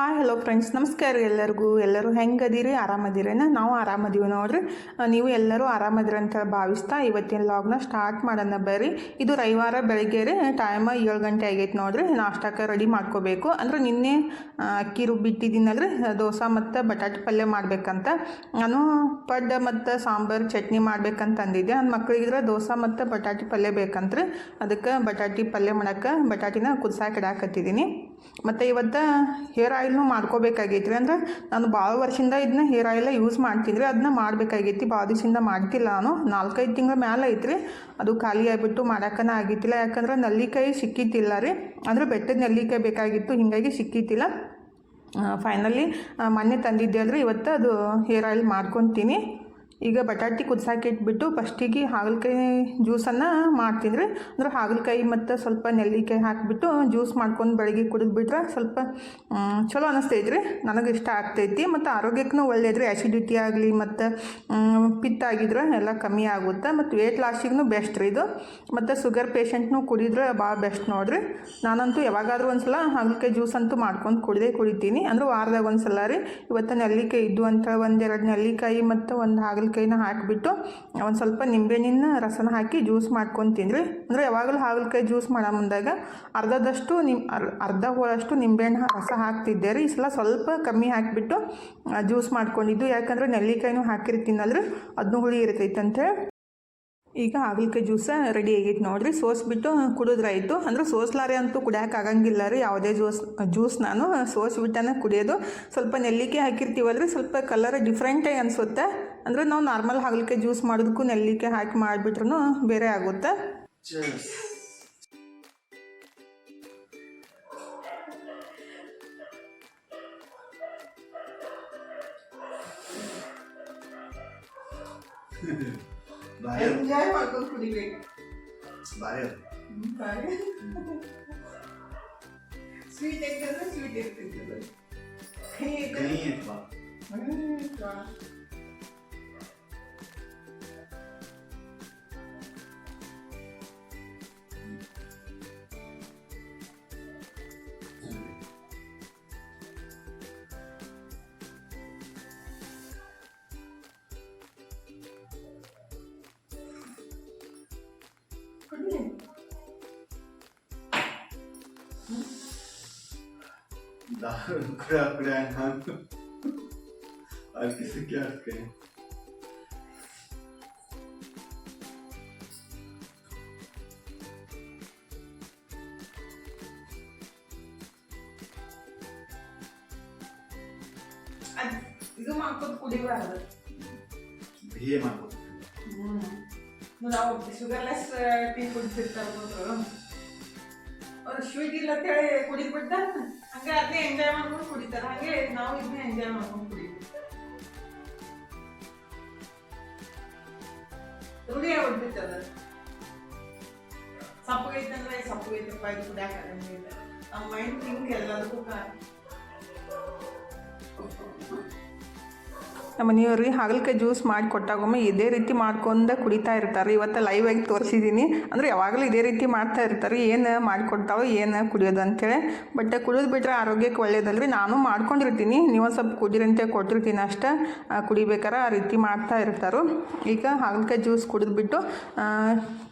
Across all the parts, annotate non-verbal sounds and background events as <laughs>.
Hi hello friends ನಮಸ್ಕಾರ ಎಲ್ಲರಿಗೂ. ಎಲ್ಲರೂ ಹೆಂಗದಿರಿ? ಆರಾಮದಿರೇನ? ನಾವು ಆರಾಮದೀವಿ ನೋಡ್ರಿ. ನೀವು ಎಲ್ಲರೂ ಆರಾಮದಿರ ಅಂತ ಭಾವಿಸ್ತಾ ಇವತ್ತಿನ ಲಾಗ್ನ ಸ್ಟಾರ್ಟ್ ಮಾಡೋಣ ಬರ್ರಿ. ಇದು ರವಿವಾರ ಬೆಳಗ್ಗೆ ರೀ. ಟೈಮ್ ಏಳು ಗಂಟೆ ಆಗೈತೆ ನೋಡ್ರಿ. ನಾಷ್ಟಕ್ಕೆ ರೆಡಿ ಮಾಡ್ಕೋಬೇಕು. ಅಂದ್ರೆ ನಿನ್ನೆ ಅಕ್ಕಿ ರುಬ್ಬಿಟ್ಟಿದ್ದೀನಲ್ರಿ ದೋಸೆ ಮತ್ತು ಬಟಾಟೆ ಪಲ್ಯ ಮಾಡ್ಬೇಕಂತ. ನಾನು ಪಡ್ಡ ಮತ್ತು ಸಾಂಬಾರು ಚಟ್ನಿ ಮಾಡ್ಬೇಕಂತ ಅಂದಿದ್ದೆ. ನನ್ನ ಮಕ್ಕಳಿಗಿದ್ರೆ ದೋಸೆ ಮತ್ತು ಬಟಾಟೆ ಪಲ್ಯ ಬೇಕಂತ್ರಿ. ಅದಕ್ಕೆ ಬಟಾಟಿ ಪಲ್ಯ ಮಾಡೋಕ್ಕೆ ಬಟಾಟಿನ ಕುದ್ಸಾಕೆ ಇಡಾಕತ್ತಿದ್ದೀನಿ. ಮತ್ತು ಇವತ್ತು ಹೇರ್ ಆಯಿಲ್ನು ಮಾಡ್ಕೋಬೇಕಾಗೈತಿ ರೀ ಅಂದ್ರೆ ನಾನು ಭಾಳ ವರ್ಷದಿಂದ ಇದನ್ನ ಹೇರ್ ಆಯಿಲ್ ಯೂಸ್ ಮಾಡ್ತೀನಿ ರೀ ಅದನ್ನ ಮಾಡಬೇಕಾಗೈತಿ. ಭಾಳ ದಿವಸದಿಂದ ಮಾಡ್ತಿಲ್ಲ ನಾನು. ನಾಲ್ಕೈದು ತಿಂಗಳ ಮೇಲೆ ಐತ್ರಿ. ಅದು ಖಾಲಿ ಆಗಿಬಿಟ್ಟು ಮಾಡೋಕ್ಕನ ಆಗಿತ್ತಿಲ್ಲ. ಯಾಕಂದ್ರೆ ನಲ್ಲಿಕಾಯಿ ಸಿಕ್ಕಿತ್ತಿಲ್ಲ ರೀ. ಅಂದ್ರೆ ಬೆಟ್ಟದ ನೆಲ್ಲಿಕಾಯಿ ಬೇಕಾಗಿತ್ತು. ಹೀಗಾಗಿ ಸಿಕ್ಕಿತ್ತಿಲ್ಲ. ಫೈನಲಿ ಮೊನ್ನೆ ತಂದಿದ್ದೆ ಅಲ್ರಿ ಇವತ್ತು ಅದು ಹೇರ್ ಆಯಿಲ್ ಮಾಡ್ಕೊತೀನಿ. ಈಗ ಬಟಾಟಿ ಕುದಿಸಾಕಿಟ್ಬಿಟ್ಟು ಫಸ್ಟಿಗೆ ಹಾಗಲಕಾಯಿ ಜ್ಯೂಸನ್ನು ಮಾಡ್ತಿದ್ರೆ, ಅಂದ್ರೆ ಹಾಗಲಕಾಯಿ ಮತ್ತು ಸ್ವಲ್ಪ ನೆಲ್ಲಿಕಾಯಿ ಹಾಕಿಬಿಟ್ಟು ಜ್ಯೂಸ್ ಮಾಡ್ಕೊಂಡು ಬೆಳಗ್ಗೆ ಕುಡಿದ್ಬಿಟ್ರೆ ಸ್ವಲ್ಪ ಚಲೋ ಅನ್ನಿಸ್ತೈತೆ ರೀ. ನನಗೆ ಇಷ್ಟ ಆಗ್ತೈತಿ ಮತ್ತು ಆರೋಗ್ಯಕ್ಕೂ ಒಳ್ಳೇದು ರೀ. ಆ್ಯಸಿಡಿಟಿ ಆಗಲಿ ಮತ್ತು ಪಿತ್ತ ಆಗಿದ್ರೆ ಎಲ್ಲ ಕಮ್ಮಿ ಆಗುತ್ತೆ. ಮತ್ತು ವೇಟ್ ಲಾಸಿಗೂ ಬೆಸ್ಟ್ ರೀ ಇದು. ಮತ್ತು ಶುಗರ್ ಪೇಷಂಟ್ನು ಕುಡಿದ್ರೆ ಭಾಳ ಬೆಸ್ಟ್ ನೋಡಿರಿ. ನಾನಂತೂ ಯಾವಾಗಾದರೂ ಒಂದು ಸಲ ಹಾಗಲಕಾಯಿ ಜ್ಯೂಸ್ ಅಂತೂ ಮಾಡ್ಕೊಂಡು ಕುಡಿದೇ ಕುಡಿತೀನಿ. ಅಂದ್ರೆ ವಾರದಾಗ ಒಂದು ಸಲ ರೀ. ಇವತ್ತು ನೆಲ್ಲಿಕಾಯಿ ಇದ್ದು ಅಂತ ಒಂದೆರಡು ನೆಲ್ಲಿಕಾಯಿ ಮತ್ತು ಒಂದು ಹಾಗಲಕಾಯಿನ ಹಾಕಿಬಿಟ್ಟು ಒಂದು ಸ್ವಲ್ಪ ನಿಂಬೆಹಣ್ಣಿನ ರಸನ ಹಾಕಿ ಜ್ಯೂಸ್ ಮಾಡ್ಕೊಂಡು ತಿಂದ್ವಿ ಅಂದರೆ ಯಾವಾಗಲೂ ಹಾಗಲಕಾಯಿ ಜ್ಯೂಸ್ ಮಾಡೋ ಮುಂದಾಗ ಅರ್ಧದಷ್ಟು ನಿಮ್ ಅರ್- ಅರ್ಧ ಹೋಳಷ್ಟು ನಿಂಬೆಹಣ್ಣು ರಸ ಹಾಕ್ತಿದ್ದೆ ರೀ. ಈ ಸಲ ಸ್ವಲ್ಪ ಕಮ್ಮಿ ಹಾಕಿಬಿಟ್ಟು ಜ್ಯೂಸ್ ಮಾಡ್ಕೊಂಡಿದ್ದು. ಯಾಕಂದರೆ ನೆಲ್ಲಿಕಾಯಿನೂ ಹಾಕಿರ್ತೀನಲ್ರಿ. ಅದನ್ನೂ ಹುಳಿ ಇರ್ತೈತೆ ಅಂತೇಳಿ ಈಗ ಹಾಗಲಕಾಯಿ ಜ್ಯೂಸ ರೆಡಿ ಆಗೈತೆ ನೋಡ್ರಿ. ಸೋಸ್ಬಿಟ್ಟು ಕುಡಿದ್ರಾಯ್ತು. ಅಂದ್ರೆ ಸೋಸ್ಲಾರೆ ಅಂತೂ ಕುಡಿಯೋಕೆ ಆಗಂಗಿಲ್ಲ ರೀ. ಯಾವುದೇ ಜ್ಯೂಸ್ ಜ್ಯೂಸ್ ನಾನು ಸೋಸ್ಬಿಟ್ಟನೆ ಕುಡಿಯೋದು. ಸ್ವಲ್ಪ ನೆಲ್ಲಿಕಾಯಿ ಹಾಕಿರ್ತೀವಲ್ರಿ. ಸ್ವಲ್ಪ ಕಲರ್ ಡಿಫ್ರೆಂಟಾಗಿ ಅನಿಸುತ್ತೆ. ಅಂದ್ರೆ ನಾವು ನಾರ್ಮಲ್ ಹಾಗಲಕಾಯಿ ಜ್ಯೂಸ್ ಮಾಡೋದಕ್ಕೂ ನೆಲ್ಲಿಕಾಯಿ ಹಾಕಿ ಮಾಡಿಬಿಟ್ರೂ ಬೇರೆ ಆಗುತ್ತೆ. <laughs> Bayern. Enjoy Falcon Kudiwek. Bayern. Bayern. Sweet एक तरह स्वीट एक तरह कहीं एक कहीं एक बार Daha kıra kıra hem. Arkası kıra kıra. Enjoy ಮಾಡ್ಕೊಂಡು ಕುಡಿತಾರೆ ಹಾಗೆ ನಾವು ಇದನ್ನ ಎಂಜಾಯ್ ಮಾಡ್ಕೊಂಡು ಕುಡಿತೀವಿ ರೂಢಿ ಆಗ್ಬಿಡ್ತದ. ಸಪ್ಪಗೈತಂದ್ರೆ ಸಪ್ಪಗೈತಪ್ಪ, ಇದು ಕುಡಿಯಾಕ ನಮ್ಮ ಮೈಂಡ್ ಥಿಂಕ್ ಎಲ್ಲದಕ್ಕೂ ಕಾರಣ. ನಮ್ಮ ಮನೆಯವ್ರಿಗೆ ಹಾಗಲಕಾಯಿ ಜ್ಯೂಸ್ ಮಾಡಿ ಕೊಟ್ಟಾಗೊಮ್ಮೆ ಇದೇ ರೀತಿ ಮಾಡ್ಕೊಂಡು ಕುಡಿತಾ ಇರ್ತಾರೆ. ಇವತ್ತು ಲೈವ್ ಆಗಿ ತೋರಿಸಿದ್ದೀನಿ ಅಂದರೆ ಯಾವಾಗಲೂ ಇದೇ ರೀತಿ ಮಾಡ್ತಾ ಇರ್ತಾರೆ. ಏನು ಮಾಡಿಕೊಡ್ತಾವೆ ಏನು ಕುಡಿಯೋದು ಅಂತೇಳಿ ಬಟ್ ಕುಡಿದು ಬಿಟ್ಟರೆ ಆರೋಗ್ಯಕ್ಕೆ ಒಳ್ಳೇದಲ್ರಿ. ನಾನು ಮಾಡ್ಕೊಂಡಿರ್ತೀನಿ. ನೀವು ಸ್ವಲ್ಪ ಕುಡೀರಿ ಅಂತ ಕೊಟ್ಟಿರ್ತೀನಿ ಅಷ್ಟೇ. ಕುಡಿಬೇಕಾರೆ ಆ ರೀತಿ ಮಾಡ್ತಾ ಇರ್ತಾರೆ. ಈಗ ಹಾಗಲಕಾಯಿ ಜ್ಯೂಸ್ ಕುಡಿದ್ಬಿಟ್ಟು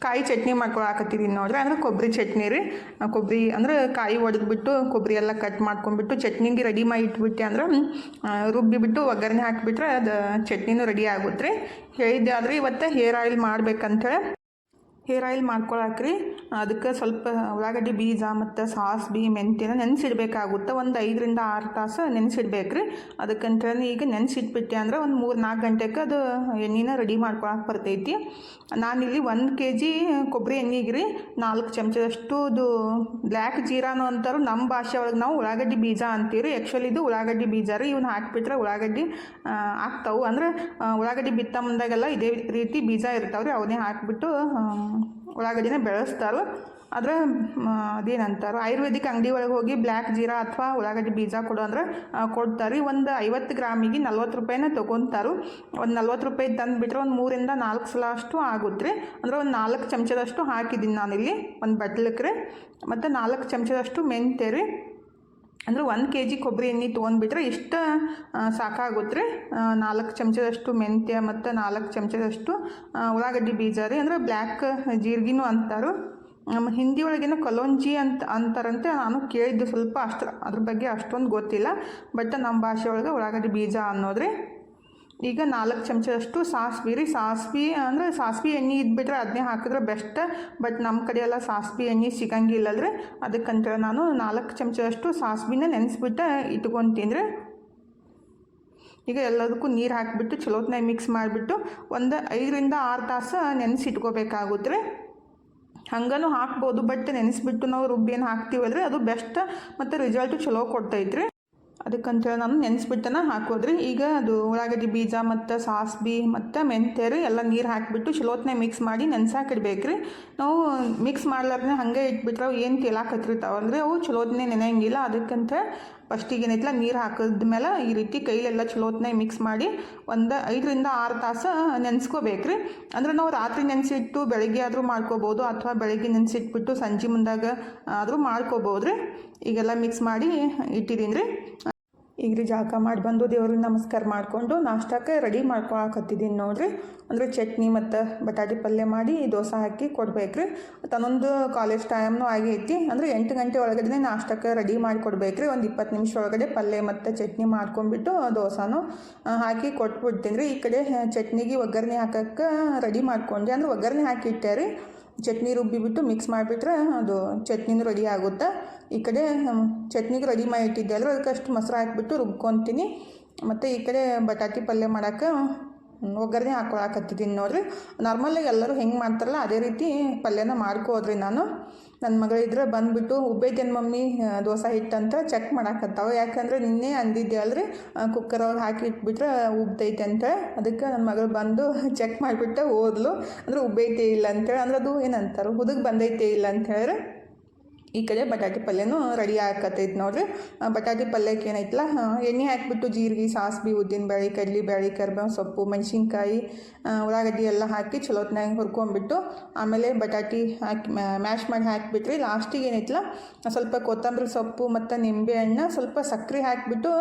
ಕಾಯಿ ಚಟ್ನಿ ಮಾಡ್ಕೊಳಕತ್ತಿದ್ದೀನಿ ನೋಡ್ರಿ. ಅಂದ್ರೆ ಕೊಬ್ಬರಿ ಚಟ್ನಿ ರೀ. ಕೊಬ್ಬರಿ ಅಂದ್ರೆ ಕಾಯಿ ಒಡೆದ್ಬಿಟ್ಟು ಕೊಬ್ಬರಿ ಎಲ್ಲ ಕಟ್ ಮಾಡ್ಕೊಂಡ್ಬಿಟ್ಟು ಚಟ್ನಿಗೆ ರೆಡಿ ಮಾಡಿ ಇಟ್ಬಿಟ್ಟೆ ಅಂದ್ರೆ ರುಬ್ಬಿಬಿಟ್ಟು ಒಗ್ಗರಣೆ ಹಾಕಿಬಿಟ್ರೆ ಅದು ಚಟ್ನಿನೂ ರೆಡಿ ಆಗುತ್ತೆ. ರೀ ಹೇಳಿದ್ದೆ ಆದರೆ ಇವತ್ತು ಹೇರ್ ಆಯಿಲ್ ಮಾಡ್ಬೇಕಂತೇಳಿ ಹೇರ್ ಆಯಿಲ್ ಮಾಡ್ಕೊಳಕ್ರಿ. ಅದಕ್ಕೆ ಸ್ವಲ್ಪ ಉಳ್ಳಾಗಡ್ಡಿ ಬೀಜ ಮತ್ತು ಸಾಸ್ಬಿ ಮೆಂತ್ಯನ ನೆನೆಸಿಡ್ಬೇಕಾಗುತ್ತೆ. ಒಂದು ಐದರಿಂದ ಆರು ತಾಸು ನೆನೆಸಿಡ್ಬೇಕು ರೀ ಅದಕ್ಕಂತೇಳಿ ಈಗ ನೆನೆಸಿಟ್ಬಿಟ್ಟೆ ಅಂದ್ರೆ ಒಂದು ಮೂರು ನಾಲ್ಕು ಗಂಟೆಗೆ ಅದು ಎಣ್ಣೆನ ರೆಡಿ ಮಾಡ್ಕೊಳಕ್ಕೆ ಬರ್ತೈತಿ. ನಾನಿಲ್ಲಿ ಒಂದು ಕೆ ಜಿ ಕೊಬ್ಬರಿ ಎಣ್ಣೆಗೆ ರೀ ನಾಲ್ಕು ಚಮಚದಷ್ಟು ಅದು ಬ್ಲ್ಯಾಕ್ ಜೀರಾನು ಅಂತಾರು ನಮ್ಮ ಭಾಷೆ ಒಳಗೆ ನಾವು ಉಳ್ಳಾಗಡ್ಡಿ ಬೀಜ ಅಂತೀವಿ ಆ್ಯಕ್ಚುಲಿ ಇದು ಉಳ್ಳಾಗಡ್ಡಿ ಬೀಜ ರೀ. ಇವನ್ನ ಹಾಕಿಬಿಟ್ರೆ ಉಳ್ಳಾಗಡ್ಡಿ ಆಗ್ತಾವೆ. ಅಂದರೆ ಉಳ್ಳಾಗಡ್ಡಿ ಬಿತ್ತ ಮುಂದಾಗೆಲ್ಲ ಇದೇ ರೀತಿ ಬೀಜ ಇರ್ತಾವೆ ರೀ ಅವನ್ನೇ ಹಾಕಿಬಿಟ್ಟು ಉಳ್ಳಾಗಡ್ಡಿನ ಬೆಳೆಸ್ತಾರೆ. ಆದರೆ ಅದೇನಂತಾರೆ, ಆಯುರ್ವೇದಿಕ್ ಅಂಗಡಿ ಒಳಗೆ ಹೋಗಿ ಬ್ಲ್ಯಾಕ್ ಜೀರಾ ಅಥವಾ ಉಳ್ಳಾಗಡ್ಡಿ ಬೀಜ ಕೊಡು ಅಂದ್ರೆ ಕೊಡ್ತಾರೆ. ಒಂದು ಐವತ್ತು ಗ್ರಾಮಿಗೆ ನಲ್ವತ್ತು ರೂಪಾಯಿನ ತೊಗೊತಾರೆ. ಒಂದು ನಲ್ವತ್ತು ರೂಪಾಯಿ ತಂದುಬಿಟ್ರೆ ಒಂದು ಮೂರಿಂದ ನಾಲ್ಕು ಸಲ ಅಷ್ಟು ಆಗುತ್ತೆ ರೀ ಅಂದ್ರೆ ಒಂದು ನಾಲ್ಕು ಚಮಚದಷ್ಟು ಹಾಕಿದ್ದೀನಿ ನಾನಿಲ್ಲಿ, ಒಂದು ಬಟ್ಲಕ್ಕೆ ರೀ ಮತ್ತು ನಾಲ್ಕು ಚಮಚದಷ್ಟು ಮೆಂತ್ಯ ರೀ ಅಂದ್ರೆ ಒಂದು ಕೆ ಜಿ ಕೊಬ್ಬರಿ ಎಣ್ಣೆ ತೊಗೊಂಡ್ಬಿಟ್ರೆ ಇಷ್ಟು ಸಾಕಾಗುತ್ತೆ ರೀ ನಾಲ್ಕು ಚಮಚದಷ್ಟು ಮೆಂತ್ಯ ಮತ್ತು ನಾಲ್ಕು ಚಮಚದಷ್ಟು ಉಳ್ಳಾಗಡ್ಡಿ ಬೀಜ ರೀ. ಅಂದ್ರೆ ಬ್ಲ್ಯಾಕ್ ಜೀರಿಗೆನೂ ಅಂತಾರು. ನಮ್ಮ ಹಿಂದಿ ಒಳಗೇನೋ ಕಲೋಂಜಿ ಅಂತ ಅಂತಾರಂತೆ, ನಾನು ಕೇಳಿದ್ದು ಸ್ವಲ್ಪ ಅಷ್ಟು, ಅದ್ರ ಬಗ್ಗೆ ಅಷ್ಟೊಂದು ಗೊತ್ತಿಲ್ಲ. ಬಟ್ ನಮ್ಮ ಭಾಷೆ ಒಳಗೆ ಉಳ್ಳಾಗಡ್ಡಿ ಬೀಜ ಅನ್ನೋದ್ರಿ ಈಗ ನಾಲ್ಕು ಚಮಚದಷ್ಟು ಸಾಸ್ವಿ ರೀ. ಸಾಸ್ವಿ ಅಂದರೆ ಸಾಸ್ವಿ ಎಣ್ಣೆ ಇದ್ಬಿಟ್ರೆ ಅದನ್ನೇ ಹಾಕಿದ್ರೆ ಬೆಸ್ಟ್ ಬಟ್ ನಮ್ಮ ಕಡೆ ಎಲ್ಲ ಸಾಸ್ವಿ ಎಣ್ಣೆ ಸಿಗಂಗಿಲ್ಲಲ್ರಿ. ಅದಕ್ಕಂತೇಳಿ ನಾನು ನಾಲ್ಕು ಚಮಚದಷ್ಟು ಸಾಸ್ವಿನ ನೆನೆಸ್ಬಿಟ್ಟು ಇಟ್ಕೊತೀನಿ ರೀ ಈಗ ಎಲ್ಲದಕ್ಕೂ ನೀರು ಹಾಕಿಬಿಟ್ಟು ಚಲೋತ್ನಾಗ ಮಿಕ್ಸ್ ಮಾಡಿಬಿಟ್ಟು ಒಂದು ಐದರಿಂದ ಆರು ತಾಸು ನೆನೆಸಿಟ್ಕೋಬೇಕಾಗುತ್ತೆ ರೀ. ಹಂಗನೂ ಹಾಕ್ಬೋದು ಬಟ್ ನೆನೆಸ್ಬಿಟ್ಟು ನಾವು ರುಬ್ಬಿಯನ್ನು ಹಾಕ್ತೀವಲ್ರಿ. ಅದು ಬೆಸ್ಟ್ ಮತ್ತು ರಿಸಲ್ಟು ಚಲೋ ಕೊಡ್ತೈತ್ರಿ. ಅದಕ್ಕಂತೇಳಿ ನಾನು ನೆನೆಸ್ಬಿಟ್ಟನ ಹಾಕೋದ್ರಿ. ಈಗ ಅದು ಉಳ್ಳಾಗಡ್ಡಿ ಬೀಜ ಮತ್ತು ಸಾಸ್ಬಿ ಮತ್ತು ಮೆಂತ್ಯ ರೀ, ಎಲ್ಲ ನೀರು ಹಾಕಿಬಿಟ್ಟು ಚಲೋತ್ನೆ ಮಿಕ್ಸ್ ಮಾಡಿ ನೆನೆಸಾಕಿಡ್ಬೇಕು ರೀ ನಾವು ಮಿಕ್ಸ್ ಮಾಡ್ಲಾರ್ದೆ ಹಾಗೆ ಇಟ್ಬಿಟ್ರೆ ಅವು ಏನು ತೇಲಾಕತ್ತಿರ್ತಾವಲ್ರಿ ಅವು ಚಲೋತ್ನೆ ನೆನೆಯಂಗಿಲ್ಲ. ಅದಕ್ಕಂತ ಫಸ್ಟಿಗೆ ಏನೈತಲ್ಲ, ನೀರು ಹಾಕಿದ್ಮೇಲೆ ಈ ರೀತಿ ಕೈಲೆಲ್ಲ ಚಲೋತ್ನಾಗ ಮಿಕ್ಸ್ ಮಾಡಿ ಒಂದು ಐದರಿಂದ ಆರು ತಾಸು ನೆನೆಸ್ಕೋಬೇಕ್ರಿ. ಅಂದ್ರೆ ನಾವು ರಾತ್ರಿ ನೆನೆಸಿಟ್ಟು ಬೆಳಗ್ಗೆ ಆದರೂ ಮಾಡ್ಕೋಬೋದು, ಅಥವಾ ಬೆಳಗ್ಗೆ ನೆನೆಸಿಟ್ಬಿಟ್ಟು ಸಂಜೆ ಮುಂದಾಗ ಆದರೂ ಮಾಡ್ಕೋಬೋದು ರೀ ಈಗೆಲ್ಲ ಮಿಕ್ಸ್ ಮಾಡಿ ಇಟ್ಟಿದ್ದೀನಿ ರೀ ಈಗ ರೀ ಜಾಗ ಮಾಡಿ ಬಂದು ದೇವ್ರಿಗೆ ನಮಸ್ಕಾರ ಮಾಡಿಕೊಂಡು ನಾಷ್ಟಕ್ಕೆ ರೆಡಿ ಮಾಡ್ಕೊಳಕತ್ತಿದ್ದೀನಿ ನೋಡಿರಿ. ಅಂದರೆ ಚಟ್ನಿ ಮತ್ತು ಬಟಾಟಿ ಪಲ್ಯ ಮಾಡಿ ದೋಸೆ ಹಾಕಿ ಕೊಡ್ಬೇಕ್ರಿ. ತನ್ನೊಂದು ಕಾಲೇಜ್ ಟೈಮ್ನು ಆಗೈತಿ. ಅಂದರೆ ಎಂಟು ಗಂಟೆ ಒಳಗಡೆ ನಾಷ್ಟಕ್ಕೆ ರೆಡಿ ಮಾಡಿ ಕೊಡ್ಬೇಕ್ರಿ. ಒಂದು ಇಪ್ಪತ್ತು ನಿಮಿಷ ಒಳಗಡೆ ಪಲ್ಯ ಮತ್ತು ಚಟ್ನಿ ಮಾಡ್ಕೊಂಡ್ಬಿಟ್ಟು ದೋಸಾನು ಹಾಕಿ ಕೊಟ್ಬಿಡ್ತೀನಿ ರೀ. ಈ ಕಡೆ ಚಟ್ನಿಗೆ ಒಗ್ಗರಣೆ ಹಾಕಕ್ಕೆ ರೆಡಿ ಮಾಡ್ಕೊಂಡೆ. ಅಂದ್ರೆ ಒಗ್ಗರಣೆ ಹಾಕಿಟ್ಟೆ ರೀ. ಚಟ್ನಿ ರುಬ್ಬಿಬಿಟ್ಟು ಮಿಕ್ಸ್ ಮಾಡಿಬಿಟ್ರೆ ಅದು ಚಟ್ನಿನೂ ರೆಡಿ ಆಗುತ್ತೆ. ಈ ಕಡೆ ಚಟ್ನಿಗೆ ರೆಡಿ ಮಾಡಿ ಇಟ್ಟಿದ್ದೆ ಅಲ್ಲ ಅದಕ್ಕೆ ಅಷ್ಟು ಮೊಸರು ಹಾಕ್ಬಿಟ್ಟು ರುಬ್ಕೊತೀನಿ. ಮತ್ತು ಈ ಕಡೆ ಬಟಾಟಿ ಪಲ್ಯ ಮಾಡೋಕ್ಕೆ ಒಗ್ಗರಣೆ ಹಾಕೊಳಕತ್ತಿದ್ದೀನಿ ನೋಡಿರಿ. ನಾರ್ಮಲಾಗಿ ಎಲ್ಲರೂ ಹೆಂಗೆ ಮಾಡ್ತಾರಲ್ಲ, ಅದೇ ರೀತಿ ಪಲ್ಯನ ಮಾಡ್ಕೋದ್ರಿ ನಾನು. ನನ್ನ ಮಗಳಿದ್ರೆ ಬಂದುಬಿಟ್ಟು ಉಬ್ಬೈತೇನು ಮಮ್ಮಿ ದೋಸೆ ಹಿಟ್ಟಂತ ಚೆಕ್ ಮಾಡಾಕತ್ತಾವ. ಯಾಕಂದರೆ ನಿನ್ನೆ ಅಂದಿದ್ದೆ ಅಲ್ರಿ ಕುಕ್ಕರ್ ಒಳಗೆ ಹಾಕಿ ಇಟ್ಬಿಟ್ರೆ ಉಬ್ತೈತೆ ಅಂತ ಅದಕ್ಕೆ ನನ್ನ ಮಗಳು ಬಂದು <laughs> ಚೆಕ್ ಮಾಡಿಬಿಟ್ಟು, ಓದ್ಲು. ಅಂದ್ರೆ ಉಬ್ಬೈತೆ ಇಲ್ಲ ಅಂತೇಳಿ ಅಂದ್ರೆ ಅದು ಏನಂತಾರೆ, ಹುದುಗ್ ಬಂದೈತೆ ಇಲ್ಲ ಅಂತ ಹೇಳಿದ್ರೆ ಈ ಕಡೆ ಬಟಾಟಿ ಪಲ್ಯನೂ ರೆಡಿ ಆಕತ್ತೈತೆ ನೋಡ್ರಿ. ಬಟಾಟೆ ಪಲ್ಯಕ್ಕೆ ಏನೈತಲ್ಲ ಎಣ್ಣೆ ಹಾಕಿಬಿಟ್ಟು ಜೀರಿಗೆ ಸಾಸ್ಬಿ ಉದ್ದಿನ ಬೇಳೆ, ಕಡ್ಲಿ ಬೇಳೆ, ಕರಿಬೇವು ಸೊಪ್ಪು, ಮೆಣಸಿನ್ಕಾಯಿ ಉಳ್ಳಾಗಡ್ಡಿ ಎಲ್ಲ ಹಾಕಿ ಚಲೋತ್ನಾಗ ಹುರ್ಕೊಂಡ್ಬಿಟ್ಟು ಆಮೇಲೆ ಬಟಾಟಿ ಹಾಕಿ ಮ್ಯಾಶ್ ಮಾಡಿ ಹಾಕಿಬಿಟ್ರಿ ಲಾಸ್ಟಿಗೆ ಏನೈತಲ್ಲ ಸ್ವಲ್ಪ ಕೊತ್ತಂಬರಿ ಸೊಪ್ಪು ಮತ್ತು ನಿಂಬೆ ಹಣ್ಣು ಸ್ವಲ್ಪ ಸಕ್ಕರೆ ಹಾಕಿಬಿಟ್ಟು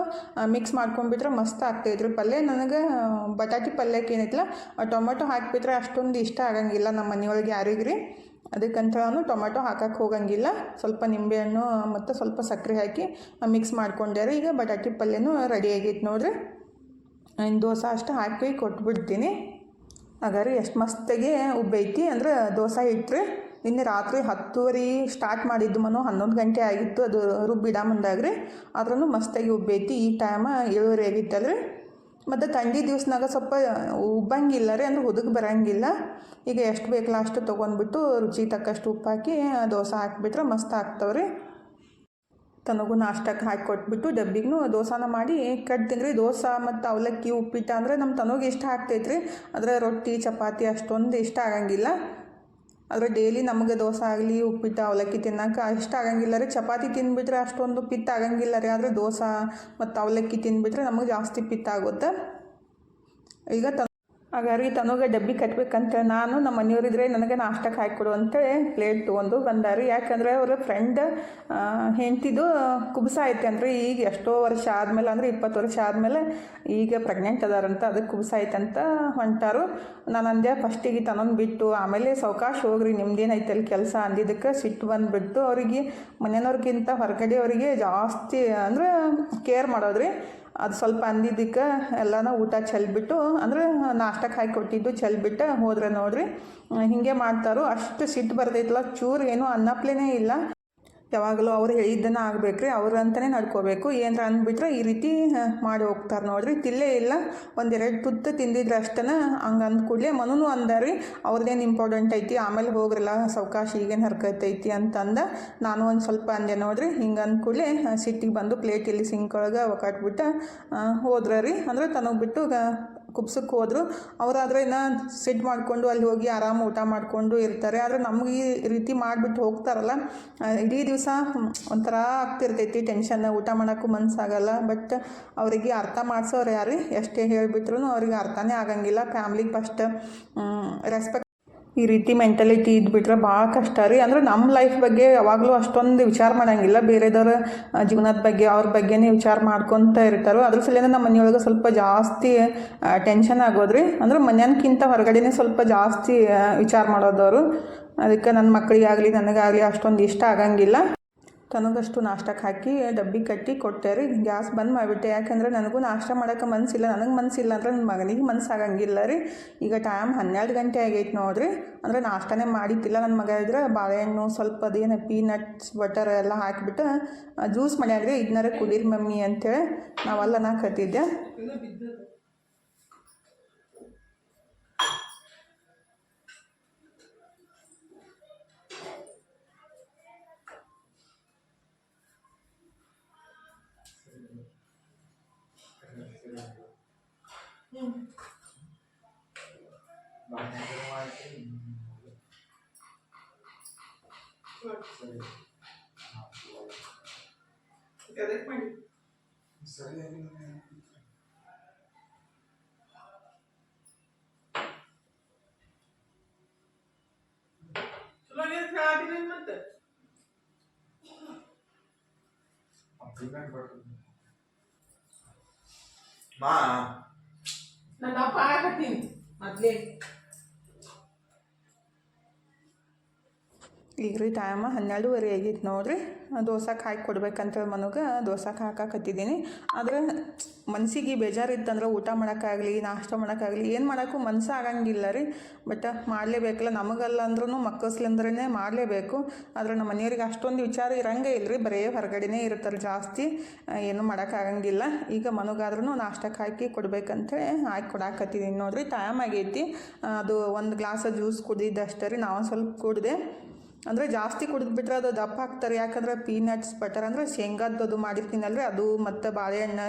ಮಿಕ್ಸ್ ಮಾಡ್ಕೊಂಡ್ಬಿಟ್ರೆ ಮಸ್ತ್ ಆಗ್ತೈತ್ರಿ ಪಲ್ಯ. ನನಗೆ ಬಟಾಟೆ ಪಲ್ಯಕ್ಕೆ ಏನೈತಲ್ಲ ಟೊಮೆಟೊ ಹಾಕಿಬಿಟ್ರೆ ಅಷ್ಟೊಂದು ಇಷ್ಟ ಆಗಂಗಿಲ್ಲ ನಮ್ಮ ಮನೆಯೊಳಗೆ ಯಾರಿಗೆ ರೀ ಅದಕ್ಕಂತ ಟೊಮೆಟೊ ಹಾಕಕ್ಕೆ ಹೋಗಂಗಿಲ್ಲ. ಸ್ವಲ್ಪ ನಿಂಬೆಹಣ್ಣು ಮತ್ತು ಸ್ವಲ್ಪ ಸಕ್ಕರೆ ಹಾಕಿ ಮಿಕ್ಸ್ ಮಾಡ್ಕೊಂಡೆ ಈಗ ಬಟಾಟಿ ಪಲ್ಯನೂ ರೆಡಿ ಆಗೈತೆ ನೋಡ್ರಿ. ಇನ್ನು ದೋಸೆ ಅಷ್ಟು ಹಾಕಿ ಕೊಟ್ಬಿಡ್ತೀನಿ. ಹಾಗಾದ್ರೆ ಎಷ್ಟು ಮಸ್ತಾಗಿ ಉಬ್ಬೈತಿ ಅಂದ್ರೆ ದೋಸೆ ಇಟ್ಟರೆ ನಿನ್ನೆ ರಾತ್ರಿ ಹತ್ತುವರೆ ಸ್ಟಾರ್ಟ್ ಮಾಡಿದ್ದು ಮನೋ, ಹನ್ನೊಂದು ಗಂಟೆ ಆಗಿತ್ತು. ಅದು ರುಬ್ಬಿಡ ಮುಂದಾಗ್ರಿ. ಆದ್ರೂ ಮಸ್ತಾಗಿ ಉಬ್ಬೈತಿ. ಈ ಟೈಮ ಏಳುವರೆ ಆಗಿತ್ತಲ್ರಿ. ಮತ್ತು ಥಂಡಿ ದಿವ್ಸನಾಗ ಸ್ವಲ್ಪ ಉಬ್ಬಂಗಿಲ್ಲ ರೀ, ಅಂದ್ರೆ ಹುದುಗ್ ಬರಂಗಿಲ್ಲ. ಈಗ ಎಷ್ಟು ಬೇಕಲ್ಲ ಅಷ್ಟು ತೊಗೊಂಡ್ಬಿಟ್ಟು ರುಚಿ ತಕ್ಕಷ್ಟು ಉಪ್ಪು ಹಾಕಿ ದೋಸೆ ಹಾಕಿಬಿಟ್ರೆ ಮಸ್ತ್ ಆಗ್ತಾವ್ರಿ. ತನಗೂ ನಾಷ್ಟಕ್ಕೆ ಹಾಕಿ ಕೊಟ್ಬಿಟ್ಟು ಡಬ್ಬಿಗೂ ದೋಸಾನ ಮಾಡಿ ಕಟ್ತೀನಿ ರೀ ದೋಸೆ ಮತ್ತು ಅವಲಕ್ಕಿ, ಉಪ್ಪಿಟ್ಟು ಅಂದರೆ ನಮ್ಮ ತನಗೆ ಇಷ್ಟ ಆಗ್ತೈತ್ರಿ. ಆದರೆ ರೊಟ್ಟಿ, ಚಪಾತಿ ಅಷ್ಟೊಂದು ಇಷ್ಟ ಆಗಂಗಿಲ್ಲ. ಆದರೆ ಡೈಲಿ ನಮಗೆ ದೋಸೆ ಆಗಲಿ, ಉಪ್ಪಿಟ್ಟು, ಅವಲಕ್ಕಿ ತಿನ್ನೋಕೆ ಅಷ್ಟು ಆಗಂಗಿಲ್ಲ ರೀ. ಚಪಾತಿ ತಿಂದುಬಿಟ್ರೆ ಅಷ್ಟೊಂದು ಪಿತ್ತ ಆಗಂಗಿಲ್ಲ ರೀ. ಆದರೆ ದೋಸೆ ಮತ್ತು ಅವಲಕ್ಕಿ ತಿಂದುಬಿಟ್ರೆ ನಮಗೆ ಜಾಸ್ತಿ ಪಿತ್ತ ಆಗುತ್ತೆ. ಈಗ ತ ಹಾಗಾರಿ ತನಗೆ ಡಬ್ಬಿ ಕಟ್ಬೇಕಂತ ನಾನು ನಮ್ಮ ಮನೆಯವರಿದ್ರೆ ನನಗೆ ನಾಷ್ಟಕ್ಕೆ ಹಾಕಿಕೊಡು ಅಂತೇಳಿ ಪ್ಲೇಟ್ ತೊಗೊಂಡು ಬಂದಾರಿ. ಯಾಕಂದರೆ ಅವರ ಫ್ರೆಂಡ್ ಹೆಂಡ್ತಿದು ಕುಬ್ಸ ಐತೆ ಅಂದ್ರೆ ಈಗ ಎಷ್ಟೋ ವರ್ಷ ಆದಮೇಲೆ ಅಂದರೆ ಇಪ್ಪತ್ತು ವರ್ಷ ಆದಮೇಲೆ ಈಗ ಪ್ರೆಗ್ನೆಂಟ್ ಅದಾರಂತ ಅದಕ್ಕೆ ಕುಬ್ಸ ಐತಂತ ಹೊಂಟಾರು. ನಾನು ಅಂದೆ ಫಸ್ಟಿಗೆ ತನೊಂದು ಬಿಟ್ಟು ಆಮೇಲೆ ಸಾವ್ಕಾಶ ಹೋಗ್ರಿ, ನಿಮ್ದೇನೈತೆ ಅಲ್ಲಿ ಕೆಲಸ ಅಂದಿದ್ದಕ್ಕೆ ಸಿಟ್ಟು ಬಂದುಬಿಟ್ಟು ಅವರಿಗೆ ಮನೆಯವ್ರಿಗಿಂತ ಹೊರಗಡೆ ಅವರಿಗೆ ಜಾಸ್ತಿ ಅಂದ್ರೆ ಕೇರ್ ಮಾಡೋದ್ರಿ. ಅದು ಸ್ವಲ್ಪ ಅಂದಿದ್ದಕ್ಕೆ ಎಲ್ಲನೂ ಊಟ ಚೆಲ್ಬಿಟ್ಟು, ಅಂದ್ರೆ ನಾಷ್ಟಕ್ಕೆ ಹಾಕಿ ಕೊಟ್ಟಿದ್ದು ಚೆಲ್ಬಿಟ್ಟು, ಹೋದ್ರೆ ನೋಡ್ರಿ. ಹೀಗೆ ಮಾಡ್ತಾರೋ ಅಷ್ಟು ಸಿಟ್ಟು ಬರ್ತೈತಲ್ಲ ಚೂರು ಏನೂ ಅನ್ನಪ್ಲೇನೇ ಇಲ್ಲ. ಯಾವಾಗಲೂ ಅವ್ರು ಹೇಳಿದ್ದನ್ನು ಆಗಬೇಕ್ರಿ, ಅವ್ರ ಅಂತಲೇ ನಡ್ಕೋಬೇಕು. ಏನಾರ ಅಂದ್ಬಿಟ್ರೆ ಈ ರೀತಿ ಮಾಡಿ ಹೋಗ್ತಾರೆ ನೋಡ್ರಿ. ತಿಲ್ಲೇ ಇಲ್ಲ. ಒಂದೆರಡು ತುತ್ತು ತಿಂದಿದ್ರೆ ಅಷ್ಟನ ಹಂಗೆ ಅಂದ ಕೂಡಲೇ ಮನೂ ಅಂದಾರಿ ಅವ್ರದ್ದೇನು ಇಂಪಾರ್ಟೆಂಟ್ ಐತಿ? ಆಮೇಲೆ ಹೋಗ್ರಲ್ಲ ಸಾವಕಾಶ ಈಗೇನು ಐತಿ ಅಂತಂದ ನಾನು ಒಂದು ಸ್ವಲ್ಪ ಅಂದೆ ನೋಡ್ರಿ. ಹಿಂಗೆ ಅಂದ ಕೂಡಲೇ ಸಿಟ್ಟಿಗೆ ಬಂದು ಪ್ಲೇಟ್ ಇಲ್ಲಿ ಸಿಂಕ್ ಒಳಗೆ ಹೋದ್ರ ರೀ ಅಂದ್ರೆ ತನಗೆ ಬಿಟ್ಟು ಕುಬ್ಸಕ್ಕೆ ಹೋದರೂ. ಅವರಾದ್ರೆ ಇನ್ನು ಸೆಟ್ ಮಾಡಿಕೊಂಡು ಅಲ್ಲಿ ಹೋಗಿ ಆರಾಮ ಊಟ ಮಾಡಿಕೊಂಡು ಇರ್ತಾರೆ. ಆದರೆ ನಮ್ಗೆ ಈ ರೀತಿ ಮಾಡಿಬಿಟ್ಟು ಹೋಗ್ತಾರಲ್ಲ ಇಡೀ ದಿವಸ ಒಂಥರ ಆಗ್ತಿರ್ತೈತಿ ಟೆನ್ಷನ್ ಊಟ ಮಾಡೋಕ್ಕೂ ಮನಸ್ಸಾಗಲ್ಲ ಬಟ್ ಅವರಿಗೆ ಅರ್ಥ ಮಾಡಿಸೋರು ಯಾರು? ಎಷ್ಟೇ ಹೇಳಿಬಿಟ್ರು ಅವ್ರಿಗೆ ಅರ್ಥನೇ ಆಗಂಗಿಲ್ಲ. ಫ್ಯಾಮ್ಲಿಗೆ ಫಸ್ಟ್ ರೆಸ್ಪೆಕ್ಟ್ ಈ ರೀತಿ ಮೆಂಟಲಿಟಿ ಇದ್ಬಿಟ್ರೆ ಭಾಳ ಕಷ್ಟ ರೀ. ಅಂದ್ರೆ ನಮ್ಮ ಲೈಫ್ ಬಗ್ಗೆ ಯಾವಾಗಲೂ ಅಷ್ಟೊಂದು ವಿಚಾರ ಮಾಡಂಗಿಲ್ಲ. ಬೇರೆದವ್ರ ಜೀವನದ ಬಗ್ಗೆ, ಅವ್ರ ಬಗ್ಗೆನೇ ವಿಚಾರ ಮಾಡ್ಕೊತ ಇರ್ತಾರೆ, ಅದ್ರ ಸಲಿಂದ ನಮ್ಮ ಮನೆಯೊಳಗೆ ಸ್ವಲ್ಪ ಜಾಸ್ತಿ ಟೆನ್ಷನ್ ಆಗೋದ್ರಿ. ಅಂದ್ರೆ ಮನೆಯನ್ಕಿಂತ ಹೊರಗಡೆನೇ ಸ್ವಲ್ಪ ಜಾಸ್ತಿ ವಿಚಾರ ಮಾಡೋದವರು. ಅದಕ್ಕೆ ನನ್ನ ಮಕ್ಕಳಿಗಾಗಲಿ ನನಗಾಗಲಿ ಅಷ್ಟೊಂದು ಇಷ್ಟ ಆಗಂಗಿಲ್ಲ. ತನಗಷ್ಟು ನಾಷ್ಟಕ್ಕೆ ಹಾಕಿ, ಡಬ್ಬಿ ಕಟ್ಟಿ ಕೊಟ್ಟೆ ರೀ. ಗ್ಯಾಸ್ ಬಂದ್ ಮಾಡಿಬಿಟ್ಟೆ. ಯಾಕಂದ್ರೆ ನನಗೂ ನಾಷ್ಟ ಮಾಡೋಕೆ ಮನಸ್ಸಿಲ್ಲ ನನಗೆ ಮನಸ್ಸಿಲ್ಲ ಅಂದ್ರೆ ನನ್ನ ಮಗನಿಗೆ ಮನಸ್ಸಾಗಂಗಿಲ್ಲ ರೀ. ಈಗ ಟೈಮ್ ಹನ್ನೆರಡು ಗಂಟೆ ಆಗೈತೆ ನೋಡಿರಿ. ಅಂದರೆ ನಾಷ್ಟನೇ ಮಾಡಿದ್ದಿಲ್ಲ ನನ್ನ ಮಗ ಇದ್ರೆ. ಬಾಳೆಹಣ್ಣು, ಸ್ವಲ್ಪ ಅದೇನು ಪೀನಟ್ಸ್ ಬಟರ್ ಎಲ್ಲ ಹಾಕಿಬಿಟ್ಟು ಜ್ಯೂಸ್ ಮಾಡ್ಯಾಗ್ರಿ ಇದನ್ನಾರ ಕುಡೀರಿ ಮಮ್ಮಿ ಅಂತೇಳಿ ನಾವೆಲ್ಲ ನಾ ಕತ್ತಿದ್ದೆ Cadê Ma. ಅಪ್ಪ ಕಟ್ತೀವಿ ಮೊದ್ಲೇ. ಈಗ ರೀ ಟೈಮ್ ಹನ್ನೆರಡುವರೆ ಆಗೈತೆ ನೋಡ್ರಿ. ದೋಸೆಗೆ ಹಾಕಿ ಕೊಡ್ಬೇಕಂತೇಳಿ ಮನಗೆ ದೋಸೆಗೆ ಹತ್ತಿದ್ದೀನಿ ಆದ್ರೆ ಮನ್ಸಿಗೆ ಬೇಜಾರಿತ್ತಂದ್ರೆ ಊಟ ಮಾಡೋಕ್ಕಾಗಲಿ, ನಾಷ್ಟ ಮಾಡೋಕ್ಕಾಗಲಿ, ಏನು ಮಾಡೋಕ್ಕೂ ಮನಸ್ಸು ಆಗಂಗಿಲ್ಲ ರೀ. ಬಟ್ ಮಾಡಲೇಬೇಕಲ್ಲ, ನಮಗಲ್ಲ ಅಂದ್ರೂ ಮಕ್ಕಸ್ಲಂದ್ರೇ ಮಾಡಲೇಬೇಕು. ಆದ್ರೆ ನಮ್ಮ ಮನೆಯವ್ರಿಗೆ ಅಷ್ಟೊಂದು ವಿಚಾರ ಇರಂಗೇ ಇಲ್ಲ ರೀ ಬರೀ ಹೊರಗಡೆನೇ ಇರ್ತಾರೆ ಜಾಸ್ತಿ. ಏನು ಮಾಡೋಕ್ಕಾಗಂಗಿಲ್ಲ. ಈಗ ಮನಗಾದ್ರೂ ನಾಷ್ಟಕ್ಕೆ ಹಾಕಿ ಕೊಡ್ಬೇಕಂತೇಳಿ ಹಾಕಿ ಕೊಡಾಕತ್ತಿದ್ದೀನಿ ನೋಡ್ರಿ ಟೈಮ್ ಆಗೈತಿ. ಅದು ಒಂದು ಗ್ಲಾಸ್ ಜ್ಯೂಸ್ ಕುಡಿದಷ್ಟೇ ರೀ ನಾವು ಸ್ವಲ್ಪ ಕುಡಿದೆ. ಅಂದರೆ ಜಾಸ್ತಿ ಕುಡಿದ್ಬಿಟ್ರೆ ಅದು ದಪ್ಪ ಹಾಕ್ತಾರೆ ಯಾಕಂದ್ರೆ ಪೀನಟ್ಸ್ ಬಟರ್ ಅಂದರೆ ಶೇಂಗಾದ್ದು ಅದು ಮಾಡಿರ್ತೀನಲ್ರಿ. ಅದು ಮತ್ತು ಬಾಳೆಹಣ್ಣು,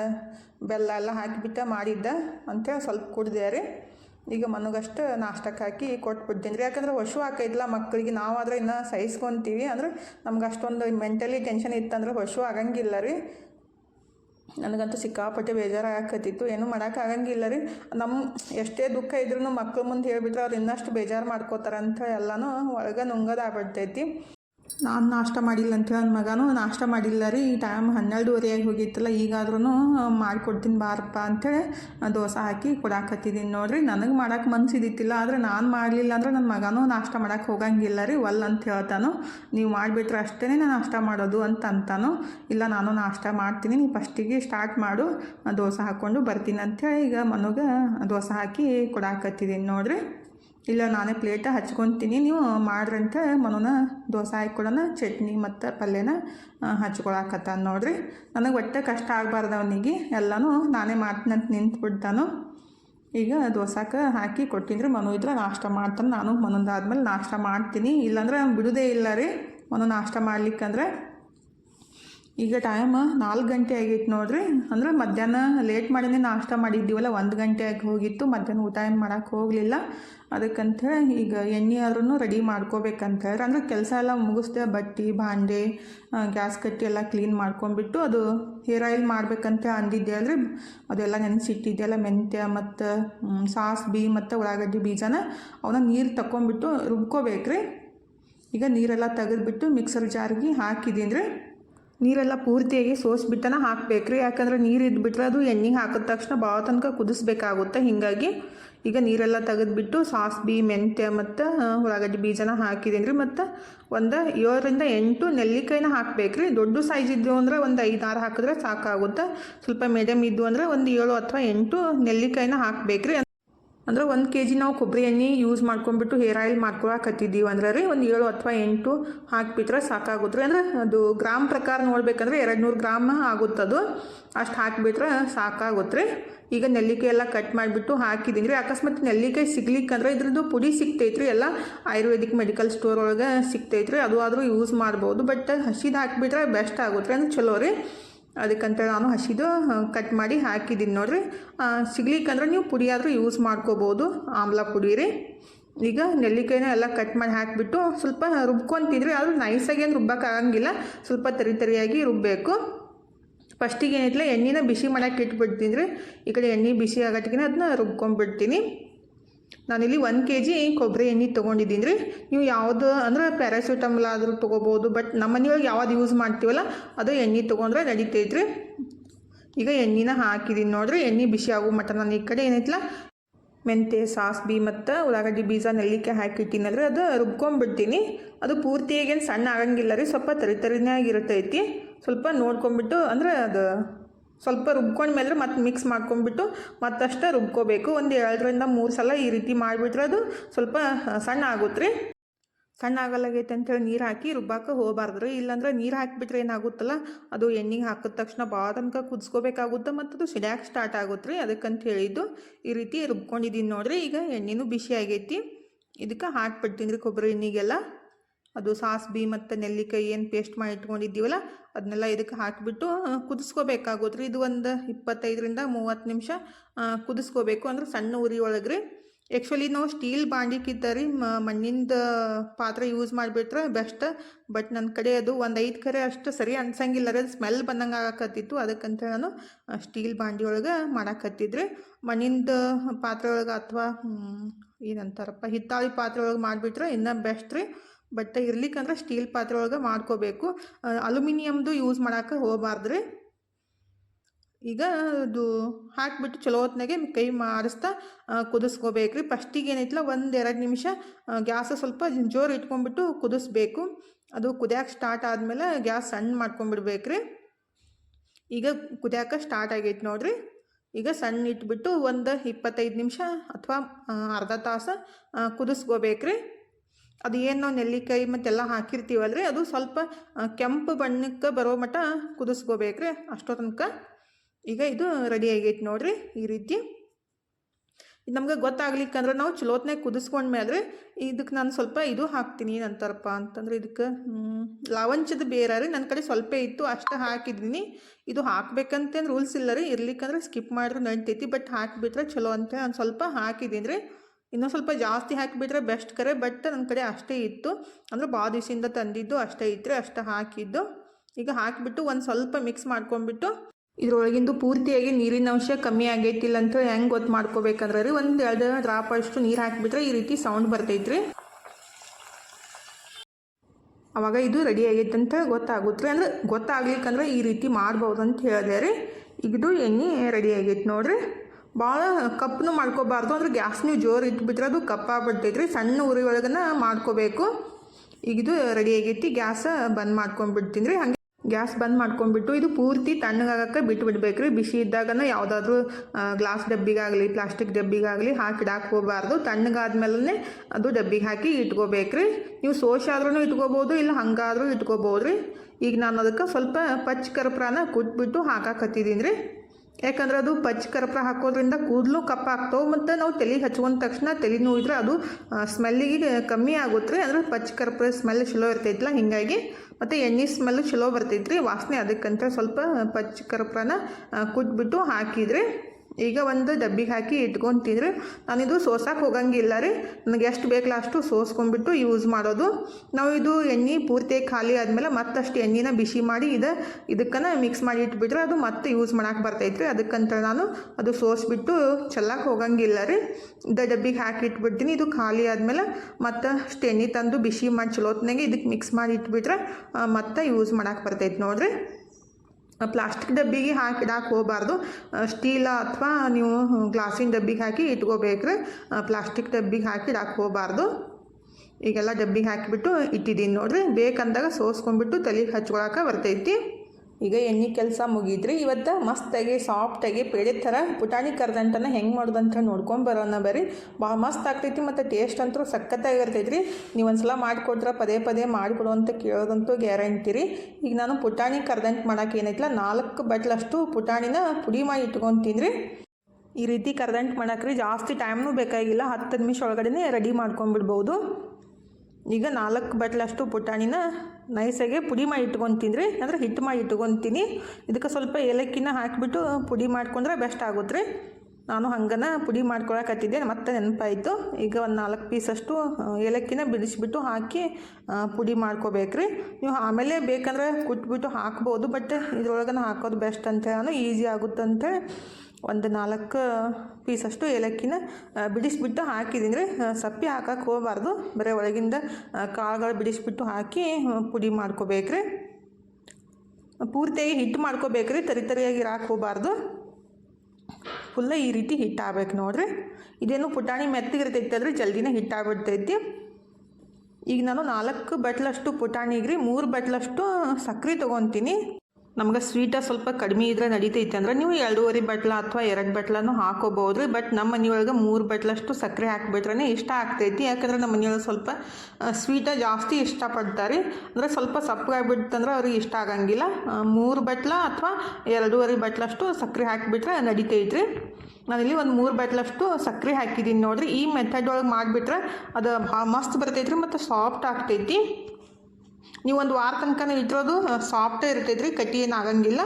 ಬೆಲ್ಲ ಎಲ್ಲ ಹಾಕಿಬಿಟ್ಟು ಮಾಡಿದ್ದೆ. ಅಂತೇಳಿ ಸ್ವಲ್ಪ ಕುಡಿದೆ ರೀ. ಈಗ ಮನಗಷ್ಟು ನಾಷ್ಟಕ್ಕೆ ಹಾಕಿ ಕೊಟ್ಬಿಡ್ತೀನಿ ರೀ. ಯಾಕಂದ್ರೆ ಹಶು ಹಾಕೈತಿಲ್ಲ ಮಕ್ಕಳಿಗೆ, ನಾವಾದರೆ ಇನ್ನೂ ಸಹಿಸ್ಕೊತೀವಿ ಅಂದ್ರೆ ನಮ್ಗೆ ಅಷ್ಟೊಂದು ಮೆಂಟಲಿ ಟೆನ್ಷನ್ ಇತ್ತಂದ್ರೆ ಹಶು ಆಗಂಗಿಲ್ಲ ರೀ. ನನಗಂತೂ ಸಿಕ್ಕಾಪಟ್ಟೆ ಏನು ಏನೂ ಮಾಡೋಕ್ಕಾಗಂಗಿಲ್ಲ ರೀ. ನಮ್ಮ ಎಷ್ಟೇ ದುಃಖ ಇದ್ರೂ ಮಕ್ಳ ಮುಂದೆ ಹೇಳಿಬಿಟ್ರೆ ಅವ್ರು ಇನ್ನಷ್ಟು ಬೇಜಾರು ಮಾಡ್ಕೋತಾರಂತ ಎಲ್ಲನೂ ಒಳಗೆ ನುಂಗೋದಾಗ್ಬಿಡ್ತೈತಿ. ನಾನು ನಾಷ್ಟ ಮಾಡಿಲ್ಲ ಅಂತ ನನ್ನ ಮಗನೂ ನಾಷ್ಟ ಮಾಡಿಲ್ಲ ರೀ, ಈ ಟೈಮ್ ಹನ್ನೆರಡುವರೆ ಆಗಿ ಹೋಗಿತ್ತಲ್ಲ ಈಗಾದ್ರೂ ಮಾಡಿಕೊಡ್ತೀನಿ ಬಾರಪ್ಪ ಅಂಥೇಳಿ ದೋಸೆ ಹಾಕಿ ಕೊಡಾಕತ್ತಿದ್ದೀನಿ ನೋಡ್ರಿ. ನನಗೆ ಮಾಡಕ್ಕೆ ಮನ್ಸಿದ್ದಿತ್ತಿಲ್ಲ, ಆದರೆ ನಾನು ಮಾಡಲಿಲ್ಲ ಅಂದ್ರೆ ನನ್ನ ಮಗನೂ ನಾಷ್ಟ ಮಾಡಕ್ಕೆ ಹೋಗಂಗಿಲ್ಲ ರೀ ಒಲ್ಲ ಅಂತ ಹೇಳ್ತಾನು. ನೀವು ಮಾಡಿಬಿಟ್ರೆ ಅಷ್ಟೇ ನಾನು ನಾಷ್ಟ ಮಾಡೋದು ಅಂತ ಅಂತಾನು. ಇಲ್ಲ, ನಾನು ನಾಷ್ಟ ಮಾಡ್ತೀನಿ ನೀವು ಫಸ್ಟಿಗೆ ಸ್ಟಾರ್ಟ್ ಮಾಡು, ದೋಸೆ ಹಾಕ್ಕೊಂಡು ಬರ್ತೀನಿ ಅಂಥೇಳಿ ಈಗ ಮನಗೆ ದೋಸೆ ಹಾಕಿ ಕೊಡಾಕತ್ತಿದ್ದೀನಿ ನೋಡ್ರಿ. ಇಲ್ಲ, ನಾನೇ ಪ್ಲೇಟ ಹಚ್ಕೊತೀನಿ, ನೀವು ಮಾಡ್ರಂತ ಮನೋನ ದೋಸೆ ಹಾಕಿಕೊಡೋಣ ಚಟ್ನಿ ಮತ್ತು ಪಲ್ಯನ ಹಚ್ಕೊಳಕತ್ತ ನೋಡ್ರಿ. ನನಗೆ ಒಟ್ಟೆ ಕಷ್ಟ ಆಗಬಾರ್ದು ಅವನಿಗೆ, ಎಲ್ಲನೂ ನಾನೇ ಮಾಡ್ತೀನಂತ ನಿಂತು ಬಿಡ್ತಾನು ಈಗ ದೋಸಾಕ ಹಾಕಿ ಕೊಟ್ಟಿದ್ರೆ, ಮನು ಇದ್ರೆ ನಾಷ್ಟ ಮಾಡ್ತಾನೆ, ನಾನು ಮನೊಂದಾದ್ಮೇಲೆ ನಾಷ್ಟ ಮಾಡ್ತೀನಿ. ಇಲ್ಲಾಂದ್ರೆ ಬಿಡೋದೇ ಇಲ್ಲ ರೀ, ಮನು ನಾಷ್ಟ ಮಾಡ್ಲಿಕ್ಕಂದ್ರೆ. ಈಗ ಟೈಮ್ ನಾಲ್ಕು ಗಂಟೆ ಆಗೈತೆ ನೋಡ್ರಿ. ಅಂದ್ರೆ ಮಧ್ಯಾಹ್ನ ಲೇಟ್ ಮಾಡಿನೇ ನಾಷ್ಟ ಮಾಡಿದ್ದೀವಲ್ಲ, ಒಂದು ಗಂಟೆ ಆಗಿ ಹೋಗಿತ್ತು, ಮಧ್ಯಾಹ್ನ ಊಟ ಏನು ಮಾಡೋಕೆ ಹೋಗಲಿಲ್ಲ. ಅದಕ್ಕಂತ ಈಗ ಎಣ್ಣೆ ಆದ್ರೂ ರೆಡಿ ಮಾಡ್ಕೋಬೇಕಂತ ಅಂದ್ರೆ ಕೆಲಸ ಎಲ್ಲ ಮುಗಿಸ್ದೆ, ಬಟ್ಟೆ, ಭಾಂಡೆ ಗ್ಯಾಸ್ ಕಟ್ಟಿ ಎಲ್ಲ ಕ್ಲೀನ್ ಮಾಡ್ಕೊಂಡ್ಬಿಟ್ಟು ಅದು ಹೇರ್ ಆಯಿಲ್ ಮಾಡಬೇಕಂತ ಅಂದಿದ್ದೆ. ಅಲ್ರಿ ಅದೆಲ್ಲ ನೆನೆಸಿಟ್ಟಿದ್ದೆಲ್ಲ ಮೆಂತ್ಯ ಮತ್ತು ಸಾಸ್ಬಿ ಮತ್ತು ಉಳ್ಳಾಗಡ್ಡಿ ಬೀಜನ ಅವನ್ನ ನೀರು ತಗೊಂಬಿಟ್ಟು ರುಬ್ಕೋಬೇಕ್ರಿ. ಈಗ ನೀರೆಲ್ಲ ತೆಗೆದುಬಿಟ್ಟು ಮಿಕ್ಸರ್ ಜಾರ್ಗೆ ಹಾಕಿದ್ದೀನಿ ರೀ ನೀರೆಲ್ಲ ಪೂರ್ತಿಯಾಗಿ ಸೋಸ್ಬಿಟ್ಟನ ಹಾಕ್ಬೇಕು ರೀ ಯಾಕಂದ್ರೆ ನೀರು ಇದ್ಬಿಟ್ರೆ ಅದು ಎಣ್ಣೆಗೆ ಹಾಕಿದ ತಕ್ಷಣ ಭಾಳ ತನಕ ಕುದಿಸ್ಬೇಕಾಗುತ್ತೆ. ಹೀಗಾಗಿ ಈಗ ನೀರೆಲ್ಲ ತೆಗೆದುಬಿಟ್ಟು ಸಾಸ್ಬಿ, ಮೆಂತ್ಯ ಮತ್ತು ಉಳ್ಳಾಗಡ್ಡಿ ಬೀಜನ ಹಾಕಿದ್ದೀನಿ ರೀ. ಮತ್ತು ಒಂದು ಏಳರಿಂದ ಎಂಟು ನೆಲ್ಲಿಕಾಯಿನ ಹಾಕ್ಬೇಕು ದೊಡ್ಡ ಸೈಜ್ ಇದ್ದು ಅಂದ್ರೆ ಒಂದು ಐದು ಆರು ಹಾಕಿದ್ರೆ ಸಾಕಾಗುತ್ತೆ. ಸ್ವಲ್ಪ ಮೀಡಿಯಮ್ ಇದ್ದು ಅಂದರೆ ಒಂದು ಏಳು ಅಥವಾ ಎಂಟು ನೆಲ್ಲಿಕಾಯಿನ ಹಾಕ್ಬೇಕು ಅಂದ್ರೆ ಒಂದು ಕೆ ಜಿ ನಾವು ಕೊಬ್ಬರಿ ಎಣ್ಣೆ ಯೂಸ್ ಮಾಡ್ಕೊಂಡ್ಬಿಟ್ಟು ಹೇರ್ ಆಯಿಲ್ ಮಾಡ್ಕೊಳಕತ್ತಿದ್ದೀವಿ ಅಂದ್ರೆ ರೀ, ಒಂದು ಏಳು ಅಥವಾ ಎಂಟು ಹಾಕಿಬಿಟ್ರೆ ಸಾಕಾಗುತ್ತೆ ರೀ ಅಂದ್ರೆ ಅದು ಗ್ರಾಮ್ ಪ್ರಕಾರ ನೋಡ್ಬೇಕಂದ್ರೆ ಎರಡು ನೂರು ಗ್ರಾಮ್ ಆಗುತ್ತದು ಅಷ್ಟು ಹಾಕಿಬಿಟ್ರೆ ಸಾಕಾಗುತ್ತೆ ಈಗ ನೆಲ್ಲಿಕಾಯಿ ಎಲ್ಲ ಕಟ್ ಮಾಡಿಬಿಟ್ಟು ಹಾಕಿದ್ದೀನಿ ರೀ. ಅಕಸ್ಮಾತ್ ನೆಲ್ಲಿಕಾಯಿ ಸಿಗ್ಲಿಕ್ಕಂದ್ರೆ ಇದ್ರದ್ದು ಪುಡಿ ಸಿಗ್ತೈತ್ರಿ, ಎಲ್ಲ ಆಯುರ್ವೇದಿಕ್ ಮೆಡಿಕಲ್ ಸ್ಟೋರ್ ಒಳಗೆ ಸಿಗ್ತೈತ್ರಿ. ಅದು ಆದರೂ ಯೂಸ್ ಮಾಡ್ಬೋದು ಬಟ್ ಹಸಿದು ಹಾಕಿಬಿಟ್ರೆ ಬೆಸ್ಟ್ ಆಗುತ್ತೆ ಅಂದ್ರೆ ಚಲೋ ರೀ. ಅದಕ್ಕಂತ ನಾನು ಹಸಿದು ಕಟ್ ಮಾಡಿ ಹಾಕಿದ್ದೀನಿ ನೋಡಿರಿ. ಸಿಗ್ಲಿಕ್ಕಂದ್ರೆ ನೀವು ಪುಡಿ ಆದರೂ ಯೂಸ್ ಮಾಡ್ಕೋಬೋದು. ಆಮ್ಲ ಪುಡಿ ರೀ. ಈಗ ನೆಲ್ಲಿಕಾಯಿನ ಎಲ್ಲ ಕಟ್ ಮಾಡಿ ಹಾಕಿಬಿಟ್ಟು ಸ್ವಲ್ಪ ರುಬ್ಕೊತಿದ್ರಿ ಆದರೂ ನೈಸಾಗಿ ಏನು ರುಬ್ಬಕ್ಕಾಗಂಗಿಲ್ಲ ಸ್ವಲ್ಪ ತರಿ ತರಿಯಾಗಿ ರುಬ್ಬಬೇಕು ಫಸ್ಟಿಗೆ ಏನಿಲ್ಲ ಎಣ್ಣೆನ ಬಿಸಿ ಮಾಡೋಕ್ಕೆ ಇಟ್ಬಿಡ್ತೀನಿ ಈ ಕಡೆ ಎಣ್ಣೆ ಬಿಸಿ ಆಗೋಟಿಗೆ ಅದನ್ನ ರುಬ್ಕೊಂಡ್ಬಿಡ್ತೀನಿ. ನಾನಿಲ್ಲಿ ಒಂದು ಕೆ ಜಿ ಕೊಬ್ಬರಿ ಎಣ್ಣೆ ತೊಗೊಂಡಿದ್ದೀನಿ ರೀ ನೀವು ಯಾವುದು ಅಂದ್ರೆ ಪ್ಯಾರಾಸಿಟಮಲ್ ಆದರೂ ತೊಗೋಬೋದು ಬಟ್ ನಮ್ಮ ಮನೆಯೊಳಗೆ ಯಾವ್ದು ಯೂಸ್ ಮಾಡ್ತೀವಲ್ಲ, ಅದು ಎಣ್ಣೆ ತೊಗೊಂಡ್ರೆ ನಡೀತೈತ್ರಿ. ಈಗ ಎಣ್ಣೆನ ಹಾಕಿದ್ದೀನಿ ನೋಡ್ರಿ, ಎಣ್ಣೆ ಬಿಸಿ ಆಗೋ ಮಟ್ಟ ನಾನು ಈ ಕಡೆ ಏನೈತಲ್ಲ ಮೆಂತೆ ಸಾಸ್ಬಿ ಮತ್ತು ಉಳ್ಳಾಗಡ್ಡಿ ಬೀಜ, ನೆಲ್ಲಿಕಾಯಿ ಹಾಕಿಟ್ಟಿನಲ್ರಿ. ಅದು ರುಬ್ಕೊಂಡ್ಬಿಡ್ತೀನಿ ಅದು ಪೂರ್ತಿಯಾಗಿ ಏನು ಸಣ್ಣ ಆಗಂಗಿಲ್ಲ ರೀ, ಸ್ವಲ್ಪ ತರಿ ತರಿನೇ ಆಗಿರ್ತೈತಿ. ಸ್ವಲ್ಪ ನೋಡ್ಕೊಂಬಿಟ್ಟು ಅಂದ್ರೆ ಅದು ಸ್ವಲ್ಪ ರುಬ್ಕೊಂಡ್ಮೇಲೆ ಮತ್ತೆ ಮಿಕ್ಸ್ ಮಾಡ್ಕೊಂಡ್ಬಿಟ್ಟು ಮತ್ತಷ್ಟೇ ರುಬ್ಕೋಬೇಕು. ಒಂದು ಎರಡರಿಂದ ಮೂರು ಸಲ ಈ ರೀತಿ ಮಾಡಿಬಿಟ್ರೆ ಅದು ಸ್ವಲ್ಪ ಸಣ್ಣ ಆಗುತ್ತೆ ರೀ. ಸಣ್ಣ ಆಗಲಾಗೈತೆ ಅಂತೇಳಿ ನೀರು ಹಾಕಿ ರುಬ್ಬಾಕ ಹೋಗಬಾರ್ದು ರೀ. ಇಲ್ಲಾಂದ್ರೆ ನೀರು ಹಾಕಿಬಿಟ್ರೆ ಏನಾಗುತ್ತಲ್ಲ, ಅದು ಎಣ್ಣೆಗೆ ಹಾಕಿದ ತಕ್ಷಣ ಭಾಳ ತನಕ ಕುದಿಸ್ಕೋಬೇಕಾಗುತ್ತೆ ಮತ್ತು ಅದು ಸಿಡ್ಯಾಕೆ ಸ್ಟಾರ್ಟ್ ಆಗುತ್ತೆ ರೀ ಅದಕ್ಕಂತ ಹೇಳಿದ್ದು. ಈ ರೀತಿ ರುಬ್ಕೊಂಡಿದ್ದೀನಿ ನೋಡಿರಿ, ಈಗ ಎಣ್ಣೆನೂ ಬಿಸಿ ಆಗೈತಿ. ಇದಕ್ಕೆ ಹಾಕ್ಬಿಡ್ತೀನಿ ರೀ ಕೊಬ್ಬರಿ ಎಣ್ಣೆಗೆಲ್ಲ. ಅದು ಸಾಸ್ಬಿ ಮತ್ತು ನೆಲ್ಲಿಕಾಯಿ ಏನು ಪೇಸ್ಟ್ ಮಾಡಿ ಇಟ್ಕೊಂಡಿದ್ದೀವಲ್ಲ, ಅದನ್ನೆಲ್ಲ ಇದಕ್ಕೆ ಹಾಕಿಬಿಟ್ಟು ಕುದಿಸ್ಕೋಬೇಕಾಗುತ್ತೆ ರೀ. ಇದು ಒಂದು ಇಪ್ಪತ್ತೈದರಿಂದ ಮೂವತ್ತು ನಿಮಿಷ ಕುದಿಸ್ಕೋಬೇಕು. ಅಂದ್ರೆ ಸಣ್ಣ ಉರಿ ಒಳಗೆ ರೀ. ಆ್ಯಕ್ಚುಲಿ ನಾವು ಸ್ಟೀಲ್ ಬಾಂಡಿಕ್ಕಿದ್ದ ರೀ ಮಣ್ಣಿಂದ ಪಾತ್ರೆ ಯೂಸ್ ಮಾಡಿಬಿಟ್ರೆ ಬೆಸ್ಟ್ ಬಟ್ ನನ್ನ ಕಡೆ ಅದು ಒಂದು ಐದು ಕರೆ ಅಷ್ಟು ಸರಿ ಅನ್ಸಂಗಿಲ್ಲ ರೀ. ಅದು ಸ್ಮೆಲ್ ಬಂದಂಗೆ ಆಗಕತ್ತಿತ್ತು. ಅದಕ್ಕಂತ ನಾನು ಸ್ಟೀಲ್ ಬಾಂಡಿ ಒಳಗೆ ಮಾಡಾಕತ್ತಿದ್ರಿ ಮಣ್ಣಿಂದ ಪಾತ್ರೆ ಒಳಗೆ ಅಥವಾ ಏನಂತಾರಪ್ಪ, ಹಿತ್ತಾಳಿ ಪಾತ್ರೆ ಒಳಗೆ ಮಾಡಿಬಿಟ್ರೆ ಇನ್ನೂ ಬೆಸ್ಟ್ ರೀ. ಬಟ್ ಇರ್ಲಿಕ್ಕಂದ್ರೆ ಸ್ಟೀಲ್ ಪಾತ್ರೆ ಒಳಗೆ ಮಾಡ್ಕೋಬೇಕು ಅಲ್ಯೂಮಿನಿಯಮ್ದು ಯೂಸ್ ಮಾಡೋಕೆ ಹೋಗಬಾರ್ದ್ರಿ. ಈಗ ಅದು ಹಾಕಿಬಿಟ್ಟು ಚಲೋ ಹೊತ್ನಾಗೆ ಕೈ ಮಾಡಿಸ್ತಾ ಕುದಿಸ್ಕೋಬೇಕು ರೀ ಫಸ್ಟಿಗೆ ಏನೈತಲ್ಲ ಒಂದು ಎರಡು ನಿಮಿಷ ಗ್ಯಾಸ ಸ್ವಲ್ಪ ಜೋರು ಇಟ್ಕೊಂಡ್ಬಿಟ್ಟು ಕುದಿಸ್ಬೇಕು. ಅದು ಕುದಿಯೋಕೆ ಸ್ಟಾರ್ಟ್ ಆದಮೇಲೆ ಗ್ಯಾಸ್ ಸಣ್ಣ ಮಾಡ್ಕೊಂಬಿಡ್ಬೇಕು ರೀ ಈಗ ಕುದಿಯೋಕೆ ಸ್ಟಾರ್ಟ್ ಆಗೈತೆ ನೋಡಿರಿ. ಈಗ ಸಣ್ಣ ಇಟ್ಬಿಟ್ಟು ಒಂದು ಇಪ್ಪತ್ತೈದು ನಿಮಿಷ ಅಥವಾ ಅರ್ಧ ತಾಸು ಕುದಿಸ್ಕೋಬೇಕು ರೀ ಅದು ಏನು ನಾವು ನೆಲ್ಲಿಕಾಯಿ ಮತ್ತೆಲ್ಲ ಹಾಕಿರ್ತೀವಲ್ಲ ರೀ ಅದು ಸ್ವಲ್ಪ ಕೆಂಪು ಬಣ್ಣಕ್ಕೆ ಬರೋ ಮಟ್ಟ ಕುದಿಸ್ಕೋಬೇಕು ರೀ ಅಷ್ಟೋ ತನಕ ಈಗ ಇದು ರೆಡಿ ಆಗೈತೆ ನೋಡಿರಿ ಈ ರೀತಿ. ಇದು ನಮ್ಗೆ ಗೊತ್ತಾಗ್ಲಿಕ್ಕಂದ್ರೆ ನಾವು ಚಲೋತ್ನಾಗ ಕುದಿಸ್ಕೊಂಡ್ಮೇಲೆ ಇದಕ್ಕೆ ನಾನು ಸ್ವಲ್ಪ ಇದು ಹಾಕ್ತೀನಿ ಏನಂತಾರಪ್ಪ ಅಂತಂದ್ರೆ ಇದಕ್ಕೆ ಲವಂಚದ ಬೇರೆ ರೀ ನನ್ನ ಕಡೆ ಸ್ವಲ್ಪ ಇತ್ತು, ಅಷ್ಟು ಹಾಕಿದ್ದೀನಿ. ಇದು ಹಾಕ್ಬೇಕಂತೇನು ರೂಲ್ಸ್ ಇಲ್ಲ ರೀ ಇರ್ಲಿಕ್ಕಂದ್ರೆ ಸ್ಕಿಪ್ ಮಾಡಿದ್ರೆ ನಡಿತೈತಿ ಬಟ್ ಹಾಕಿಬಿಟ್ರೆ ಚಲೋ ಅಂತ ನಾನು ಸ್ವಲ್ಪ ಹಾಕಿದ್ದೀನಿ ರೀ ಇನ್ನೂ ಸ್ವಲ್ಪ ಜಾಸ್ತಿ ಹಾಕಿಬಿಟ್ರೆ ಬೆಸ್ಟ್ ಕರೆ ಬಟ್ ನನ್ನ ಕಡೆ ಅಷ್ಟೇ ಇತ್ತು. ಅಂದ್ರೆ ಬಾದಿಸಿಂದ ತಂದಿದ್ದು ಅಷ್ಟೇ ಇದ್ದರೆ ಅಷ್ಟು ಹಾಕಿದ್ದು. ಈಗ ಹಾಕಿಬಿಟ್ಟು ಒಂದು ಸ್ವಲ್ಪ ಮಿಕ್ಸ್ ಮಾಡ್ಕೊಂಡ್ಬಿಟ್ಟು ಇದರೊಳಗಿಂದು ಪೂರ್ತಿಯಾಗಿ ನೀರಿನ ಅಂಶ ಕಮ್ಮಿ ಆಗೈತಿಲ್ಲ ಅಂತ ಹೆಂಗೆ ಗೊತ್ತು ಮಾಡ್ಕೋಬೇಕಂದ್ರೆ ರೀ, ಒಂದು ಎರಡು ಡ್ರಾಪ್ ಅಷ್ಟು ನೀರು ಹಾಕಿಬಿಟ್ರೆ ಈ ರೀತಿ ಸೌಂಡ್ ಬರ್ತೈತ್ರಿ. ಅವಾಗ ಇದು ರೆಡಿ ಆಗೈತೆ ಅಂತ ಗೊತ್ತಾಗುತ್ತೆ ರೀ. ಅಂದ್ರೆ ಗೊತ್ತಾಗ್ಲಿಕ್ಕಂದ್ರೆ ಈ ರೀತಿ ಮಾಡ್ಬೋದು ಅಂತ ಹೇಳಿದೆ ರೀ. ಇದು ಎಣ್ಣೆ ರೆಡಿ ಆಗೈತೆ ನೋಡ್ರಿ. ಭಾಳ ಕಪ್ಪನ್ನು ಮಾಡ್ಕೋಬಾರ್ದು. ಅಂದ್ರೆ ಗ್ಯಾಸ್ ನೀವು ಜೋರು ಇಟ್ಬಿಟ್ರೆ ಅದು ಕಪ್ಪಾಗ್ಬಿಡ್ತೈತೆ ರೀ ಸಣ್ಣ ಉರಿ ಒಳಗನ ಮಾಡ್ಕೋಬೇಕು. ಈಗ ಇದು ರೆಡಿ ಆಗೈತಿ. ಗ್ಯಾಸ ಬಂದ್ ಮಾಡ್ಕೊಂಡ್ಬಿಡ್ತೀನಿ ರೀ. ಹಂಗೆ ಗ್ಯಾಸ್ ಬಂದ್ ಮಾಡ್ಕೊಂಡ್ಬಿಟ್ಟು ಇದು ಪೂರ್ತಿ ತಣ್ಣಗಾಗಕ್ಕೆ ಬಿಟ್ಟು ಬಿಡ್ಬೇಕು ರೀ ಬಿಸಿ ಇದ್ದಾಗನ ಯಾವುದಾದ್ರೂ ಗ್ಲಾಸ್ ಡಬ್ಬಿಗಾಗಲಿ ಪ್ಲಾಸ್ಟಿಕ್ ಡಬ್ಬಿಗಾಗಲಿ ಹಾಕಿ ಇಡಾಕೆ ತಣ್ಣಗಾದ್ಮೇಲೆ ಅದು ಡಬ್ಬಿಗೆ ಹಾಕಿ ಇಟ್ಕೋಬೇಕು ರೀ ನೀವು ಸೋಶಾದ್ರೂ ಇಟ್ಕೋಬೋದು, ಇಲ್ಲ ಹಂಗಾದ್ರೂ ಇಟ್ಕೋಬೋದು ರೀ ಈಗ ನಾನು ಅದಕ್ಕೆ ಸ್ವಲ್ಪ ಪಚ್ಚ ಕರ್ಪ್ರಾನ ಕುಟ್ಬಿಟ್ಟು ಹಾಕಾಕತ್ತಿದ್ದೀನಿ ರೀ ಯಾಕಂದ್ರೆ ಅದು ಪಚ್ಚ ಕರ್ಪೂರ ಹಾಕೋದ್ರಿಂದ ಕೂದಲು ಕಪ್ಪಾಗ್ತಾವೆ ಮತ್ತು ನಾವು ತಲೆಗೆ ಹಚ್ಕೊಂಡ ತಕ್ಷಣ ತಲೆ ನೋಯಿದ್ರೆ ಅದು ಸ್ಮೆಲ್ಲಿಗೆ ಕಮ್ಮಿ ಆಗುತ್ತೆ. ರೀ ಅಂದ್ರೆ ಪಚ್ಚ ಕರ್ಪೂರ ಸ್ಮೆಲ್ ಚಲೋ ಇರ್ತೈತಲ್ಲ, ಹೀಗಾಗಿ ಮತ್ತು ಎಣ್ಣೆ ಸ್ಮೆಲ್ ಚಲೋ ಬರ್ತೈತೆ ರೀ ವಾಸನೆ ಅದಕ್ಕಂತ ಸ್ವಲ್ಪ ಪಚ್ಚ ಕರ್ಪೂರನ ಕುದ್ಬಿಟ್ಟು ಹಾಕಿದ್ರಿ ಈಗ ಒಂದು ಡಬ್ಬಿಗೆ ಹಾಕಿ ಇಟ್ಕೊತಿದ್ರಿ ನಾನಿದು ಸೋಸಕ್ಕೆ ಹೋಗಂಗಿಲ್ಲ ರೀ. ನನಗೆ ಎಷ್ಟು ಬೇಕಲ್ಲ ಅಷ್ಟು ಸೋಸ್ಕೊಂಡ್ಬಿಟ್ಟು ಯೂಸ್ ಮಾಡೋದು. ನಾವು ಇದು ಎಣ್ಣೆ ಪೂರ್ತಿ ಖಾಲಿ ಆದಮೇಲೆ ಮತ್ತಷ್ಟು ಎಣ್ಣೆನ ಬಿಸಿ ಮಾಡಿ ಇದು, ಇದಕ್ಕನ ಮಿಕ್ಸ್ ಮಾಡಿ ಇಟ್ಬಿಟ್ರೆ ಅದು ಮತ್ತೆ ಯೂಸ್ ಮಾಡೋಕೆ ಬರ್ತೈತೆ ರೀ ಅದಕ್ಕಂತ ನಾನು ಅದು ಸೋಸ್ಬಿಟ್ಟು ಚೆಲ್ಲಕ್ಕೆ ಹೋಗಂಗಿಲ್ಲ ರೀ. ಇದು ಡಬ್ಬಿಗೆ ಹಾಕಿ ಇಟ್ಬಿಡ್ತೀನಿ. ಇದು ಖಾಲಿ ಆದಮೇಲೆ ಮತ್ತೆ ಅಷ್ಟು ಎಣ್ಣೆ ತಂದು ಬಿಸಿ ಮಾಡಿ ಚಲೋತ್ನಾಗೆ ಇದಕ್ಕೆ ಮಿಕ್ಸ್ ಮಾಡಿ ಇಟ್ಬಿಟ್ರೆ ಮತ್ತೆ ಯೂಸ್ ಮಾಡೋಕೆ ಬರ್ತೈತೆ ನೋಡ್ರಿ. ಪ್ಲಾಸ್ಟಿಕ್ ಡಬ್ಬಿಗೆ ಹಾಕಿ ಇಡಕ್ಕೆ ಹೋಗಬಾರ್ದು. ಸ್ಟೀಲ ಅಥವಾ ನೀವು ಗ್ಲಾಸಿನ ಡಬ್ಬಿಗೆ ಹಾಕಿ ಇಟ್ಕೋಬೇಕ್ರಿ ಪ್ಲಾಸ್ಟಿಕ್ ಡಬ್ಬಿಗೆ ಹಾಕಿ ಇಡಕ್ಕೆ ಹೋಗಬಾರ್ದು. ಈಗೆಲ್ಲ ಡಬ್ಬಿಗೆ ಹಾಕಿಬಿಟ್ಟು ಇಟ್ಟಿದ್ದೀನಿ ನೋಡಿರಿ. ಬೇಕಂದಾಗ ಸೋಸ್ಕೊಂಡ್ಬಿಟ್ಟು ತಲೆಗೆ ಹಚ್ಕೊಳಕ್ಕೆ ಬರ್ತೈತಿ. ಈಗ ಎಣ್ಣೆ ಕೆಲಸ ಮುಗಿದ್ರಿ, ಇವತ್ತು ಮಸ್ತಾಗಿ ಸಾಫ್ಟಾಗಿ ಪೇಳೆ ಥರ ಪುಟಾಣಿ ಕರ್ದಂಟನ ಹೆಂಗೆ ಮಾಡೋದು ಅಂತ ನೋಡ್ಕೊಂಡು ಬರೋಣ ಬರ್ರಿ. ಭಾಳ ಮಸ್ತ್ ಆಗ್ತೈತಿ ಮತ್ತು ಟೇಸ್ಟ್ ಅಂತೂ ಸಖತ್ತಾಗಿರ್ತೈತಿ ರೀ ನೀವು ಒಂದ್ಸಲ ಮಾಡಿಕೊಟ್ರೆ ಪದೇ ಪದೇ ಮಾಡಿಕೊಡು ಅಂತ ಕೇಳೋದಂತೂ ಗ್ಯಾರಂಟಿ ರೀ. ಈಗ ನಾನು ಪುಟಾಣಿ ಕರ್ದಂಟು ಮಾಡೋಕೆ ಏನೈತಿಲ್ಲ ನಾಲ್ಕು ಬಟ್ಲಷ್ಟು ಪುಟಾಣಿನ ಪುಡಿ ಮಾಡಿ ಇಟ್ಕೊತೀನಿ ರೀ ಈ ರೀತಿ ಕರ್ದಂಟು ರೀ ಜಾಸ್ತಿ ಟೈಮ್ನೂ ಬೇಕಾಗಿಲ್ಲ, ಹತ್ತು ನಿಮಿಷ ಒಳಗಡೆ ರೆಡಿ ಮಾಡ್ಕೊಂಬಿಡ್ಬೋದು ಈಗ ನಾಲ್ಕು ಬಟ್ಲಷ್ಟು ಪುಟಾಣಿನ ನೈಸಾಗೆ ಪುಡಿ ಮಾಡಿ ಇಟ್ಕೊತೀನಿ ರೀ ಅಂದ್ರೆ ಹಿಟ್ಟು ಮಾಡಿ ಇಟ್ಕೊತೀನಿ ಇದಕ್ಕೆ ಸ್ವಲ್ಪ ಏಲಕ್ಕಿನ ಹಾಕಿಬಿಟ್ಟು ಪುಡಿ ಮಾಡ್ಕೊಂಡ್ರೆ ಬೆಸ್ಟ್ ಆಗುತ್ತೆ. ರೀ ನಾನು ಹಂಗನ ಪುಡಿ ಮಾಡ್ಕೊಳಕತ್ತಿದ್ದೆ, ಮತ್ತೆ ನೆನಪಾಯಿತು. ಈಗ ಒಂದು ನಾಲ್ಕು ಪೀಸಷ್ಟು ಏಲಕ್ಕಿನ ಬಿಡಿಸಿಬಿಟ್ಟು ಹಾಕಿ ಪುಡಿ ಮಾಡ್ಕೋಬೇಕ್ರಿ. ನೀವು ಆಮೇಲೆ ಬೇಕಂದ್ರೆ ಕುಟ್ಬಿಟ್ಟು ಹಾಕ್ಬೋದು ಬಟ್ ಇದ್ರೊಳಗನ ಹಾಕೋದು ಬೆಸ್ಟ್ ಅಂತ ನಾನು ಈಸಿ ಆಗುತ್ತೆ ಒಂದು ನಾಲ್ಕು ಪೀಸಷ್ಟು ಏಲಕ್ಕಿನ ಬಿಡಿಸಿಬಿಟ್ಟು ಹಾಕಿದ್ದೀನಿ. ರೀ ಸಪ್ಪೆ ಹಾಕಕ್ಕೆ ಹೋಗಬಾರ್ದು. ಬರೀ ಒಳಗಿಂದ ಕಾಳುಗಳು ಬಿಡಿಸ್ಬಿಟ್ಟು ಹಾಕಿ ಪುಡಿ ಮಾಡ್ಕೋಬೇಕ್ರಿ. ಪೂರ್ತಿಯಾಗಿ ಹಿಟ್ಟು ಮಾಡ್ಕೋಬೇಕ್ರಿ. ತರಿ ತರಿಯಾಗಿ ಹೋಗಬಾರ್ದು. ಫುಲ್ಲ ಈ ರೀತಿ ಹಿಟ್ಟು ಆಗ್ಬೇಕು ನೋಡ್ರಿ. ಇದೇನು ಪುಟಾಣಿ ಮೆತ್ತಗಿರ್ತೈತಿ ಅಲ್ರಿ ಜಲ್ದಿನೇ ಹಿಟ್ಟಾಗ್ಬಿಡ್ತೈತಿ. ಈಗ ನಾನು ನಾಲ್ಕು ಬಟ್ಲಷ್ಟು ಪುಟಾಣಿಗೆ ರೀ ಮೂರು ಬಟ್ಲಷ್ಟು ಸಕ್ಕರೆ ತೊಗೊತೀನಿ. ನಮ್ಗೆ ಸ್ವೀಟ ಸ್ವಲ್ಪ ಕಡಿಮೆ ಇದ್ರೆ ನಡೀತೈತೆ ಅಂದ್ರೆ ನೀವು ಎರಡೂವರೆ ಬಟ್ಲ ಅಥವಾ ಎರಡು ಬಟ್ಲನು ಹಾಕೋಬೋದು ರೀ ಬಟ್ ನಮ್ಮ ಮನೆಯೊಳಗೆ ಮೂರು ಬಟ್ಲಷ್ಟು ಸಕ್ಕರೆ ಹಾಕ್ಬಿಟ್ರೆ ಇಷ್ಟ ಆಗ್ತೈತಿ. ಯಾಕಂದ್ರೆ ನಮ್ಮ ಮನೆಯೊಳಗೆ ಸ್ವಲ್ಪ ಸ್ವೀಟ ಜಾಸ್ತಿ ಇಷ್ಟಪಡ್ತಾರೆ. ಅಂದ್ರೆ ಸ್ವಲ್ಪ ಸಪ್ಪಗಾಗ್ಬಿಡ್ತಂದ್ರೆ ಅವ್ರಿಗೆ ಇಷ್ಟ ಆಗಂಗಿಲ್ಲ. ಮೂರು ಬಟ್ಲ ಅಥವಾ ಎರಡೂವರೆ ಬಟ್ಲಷ್ಟು ಸಕ್ಕರೆ ಹಾಕಿಬಿಟ್ರೆ ನಡೀತೈತ್ರಿ. ನಾನಿಲ್ಲಿ ಒಂದು ಮೂರು ಬಟ್ಲಷ್ಟು ಸಕ್ಕರೆ ಹಾಕಿದ್ದೀನಿ ನೋಡ್ರಿ. ಈ ಮೆಥಡ್ ಒಳಗೆ ಮಾಡಿಬಿಟ್ರೆ ಅದು ಮಸ್ತ್ ಬರ್ತೈತ್ರಿ ಮತ್ತು ಸಾಫ್ಟ್ ಆಗ್ತೈತಿ. ನೀವು ಒಂದು ವಾರ ತನಕ ಇಟ್ಟಿರೋದು ಸಾಫ್ಟೇ ಇರ್ತೈತೆ ರೀ ಕಟ್ಟಿ ಏನು ಆಗಂಗಿಲ್ಲ.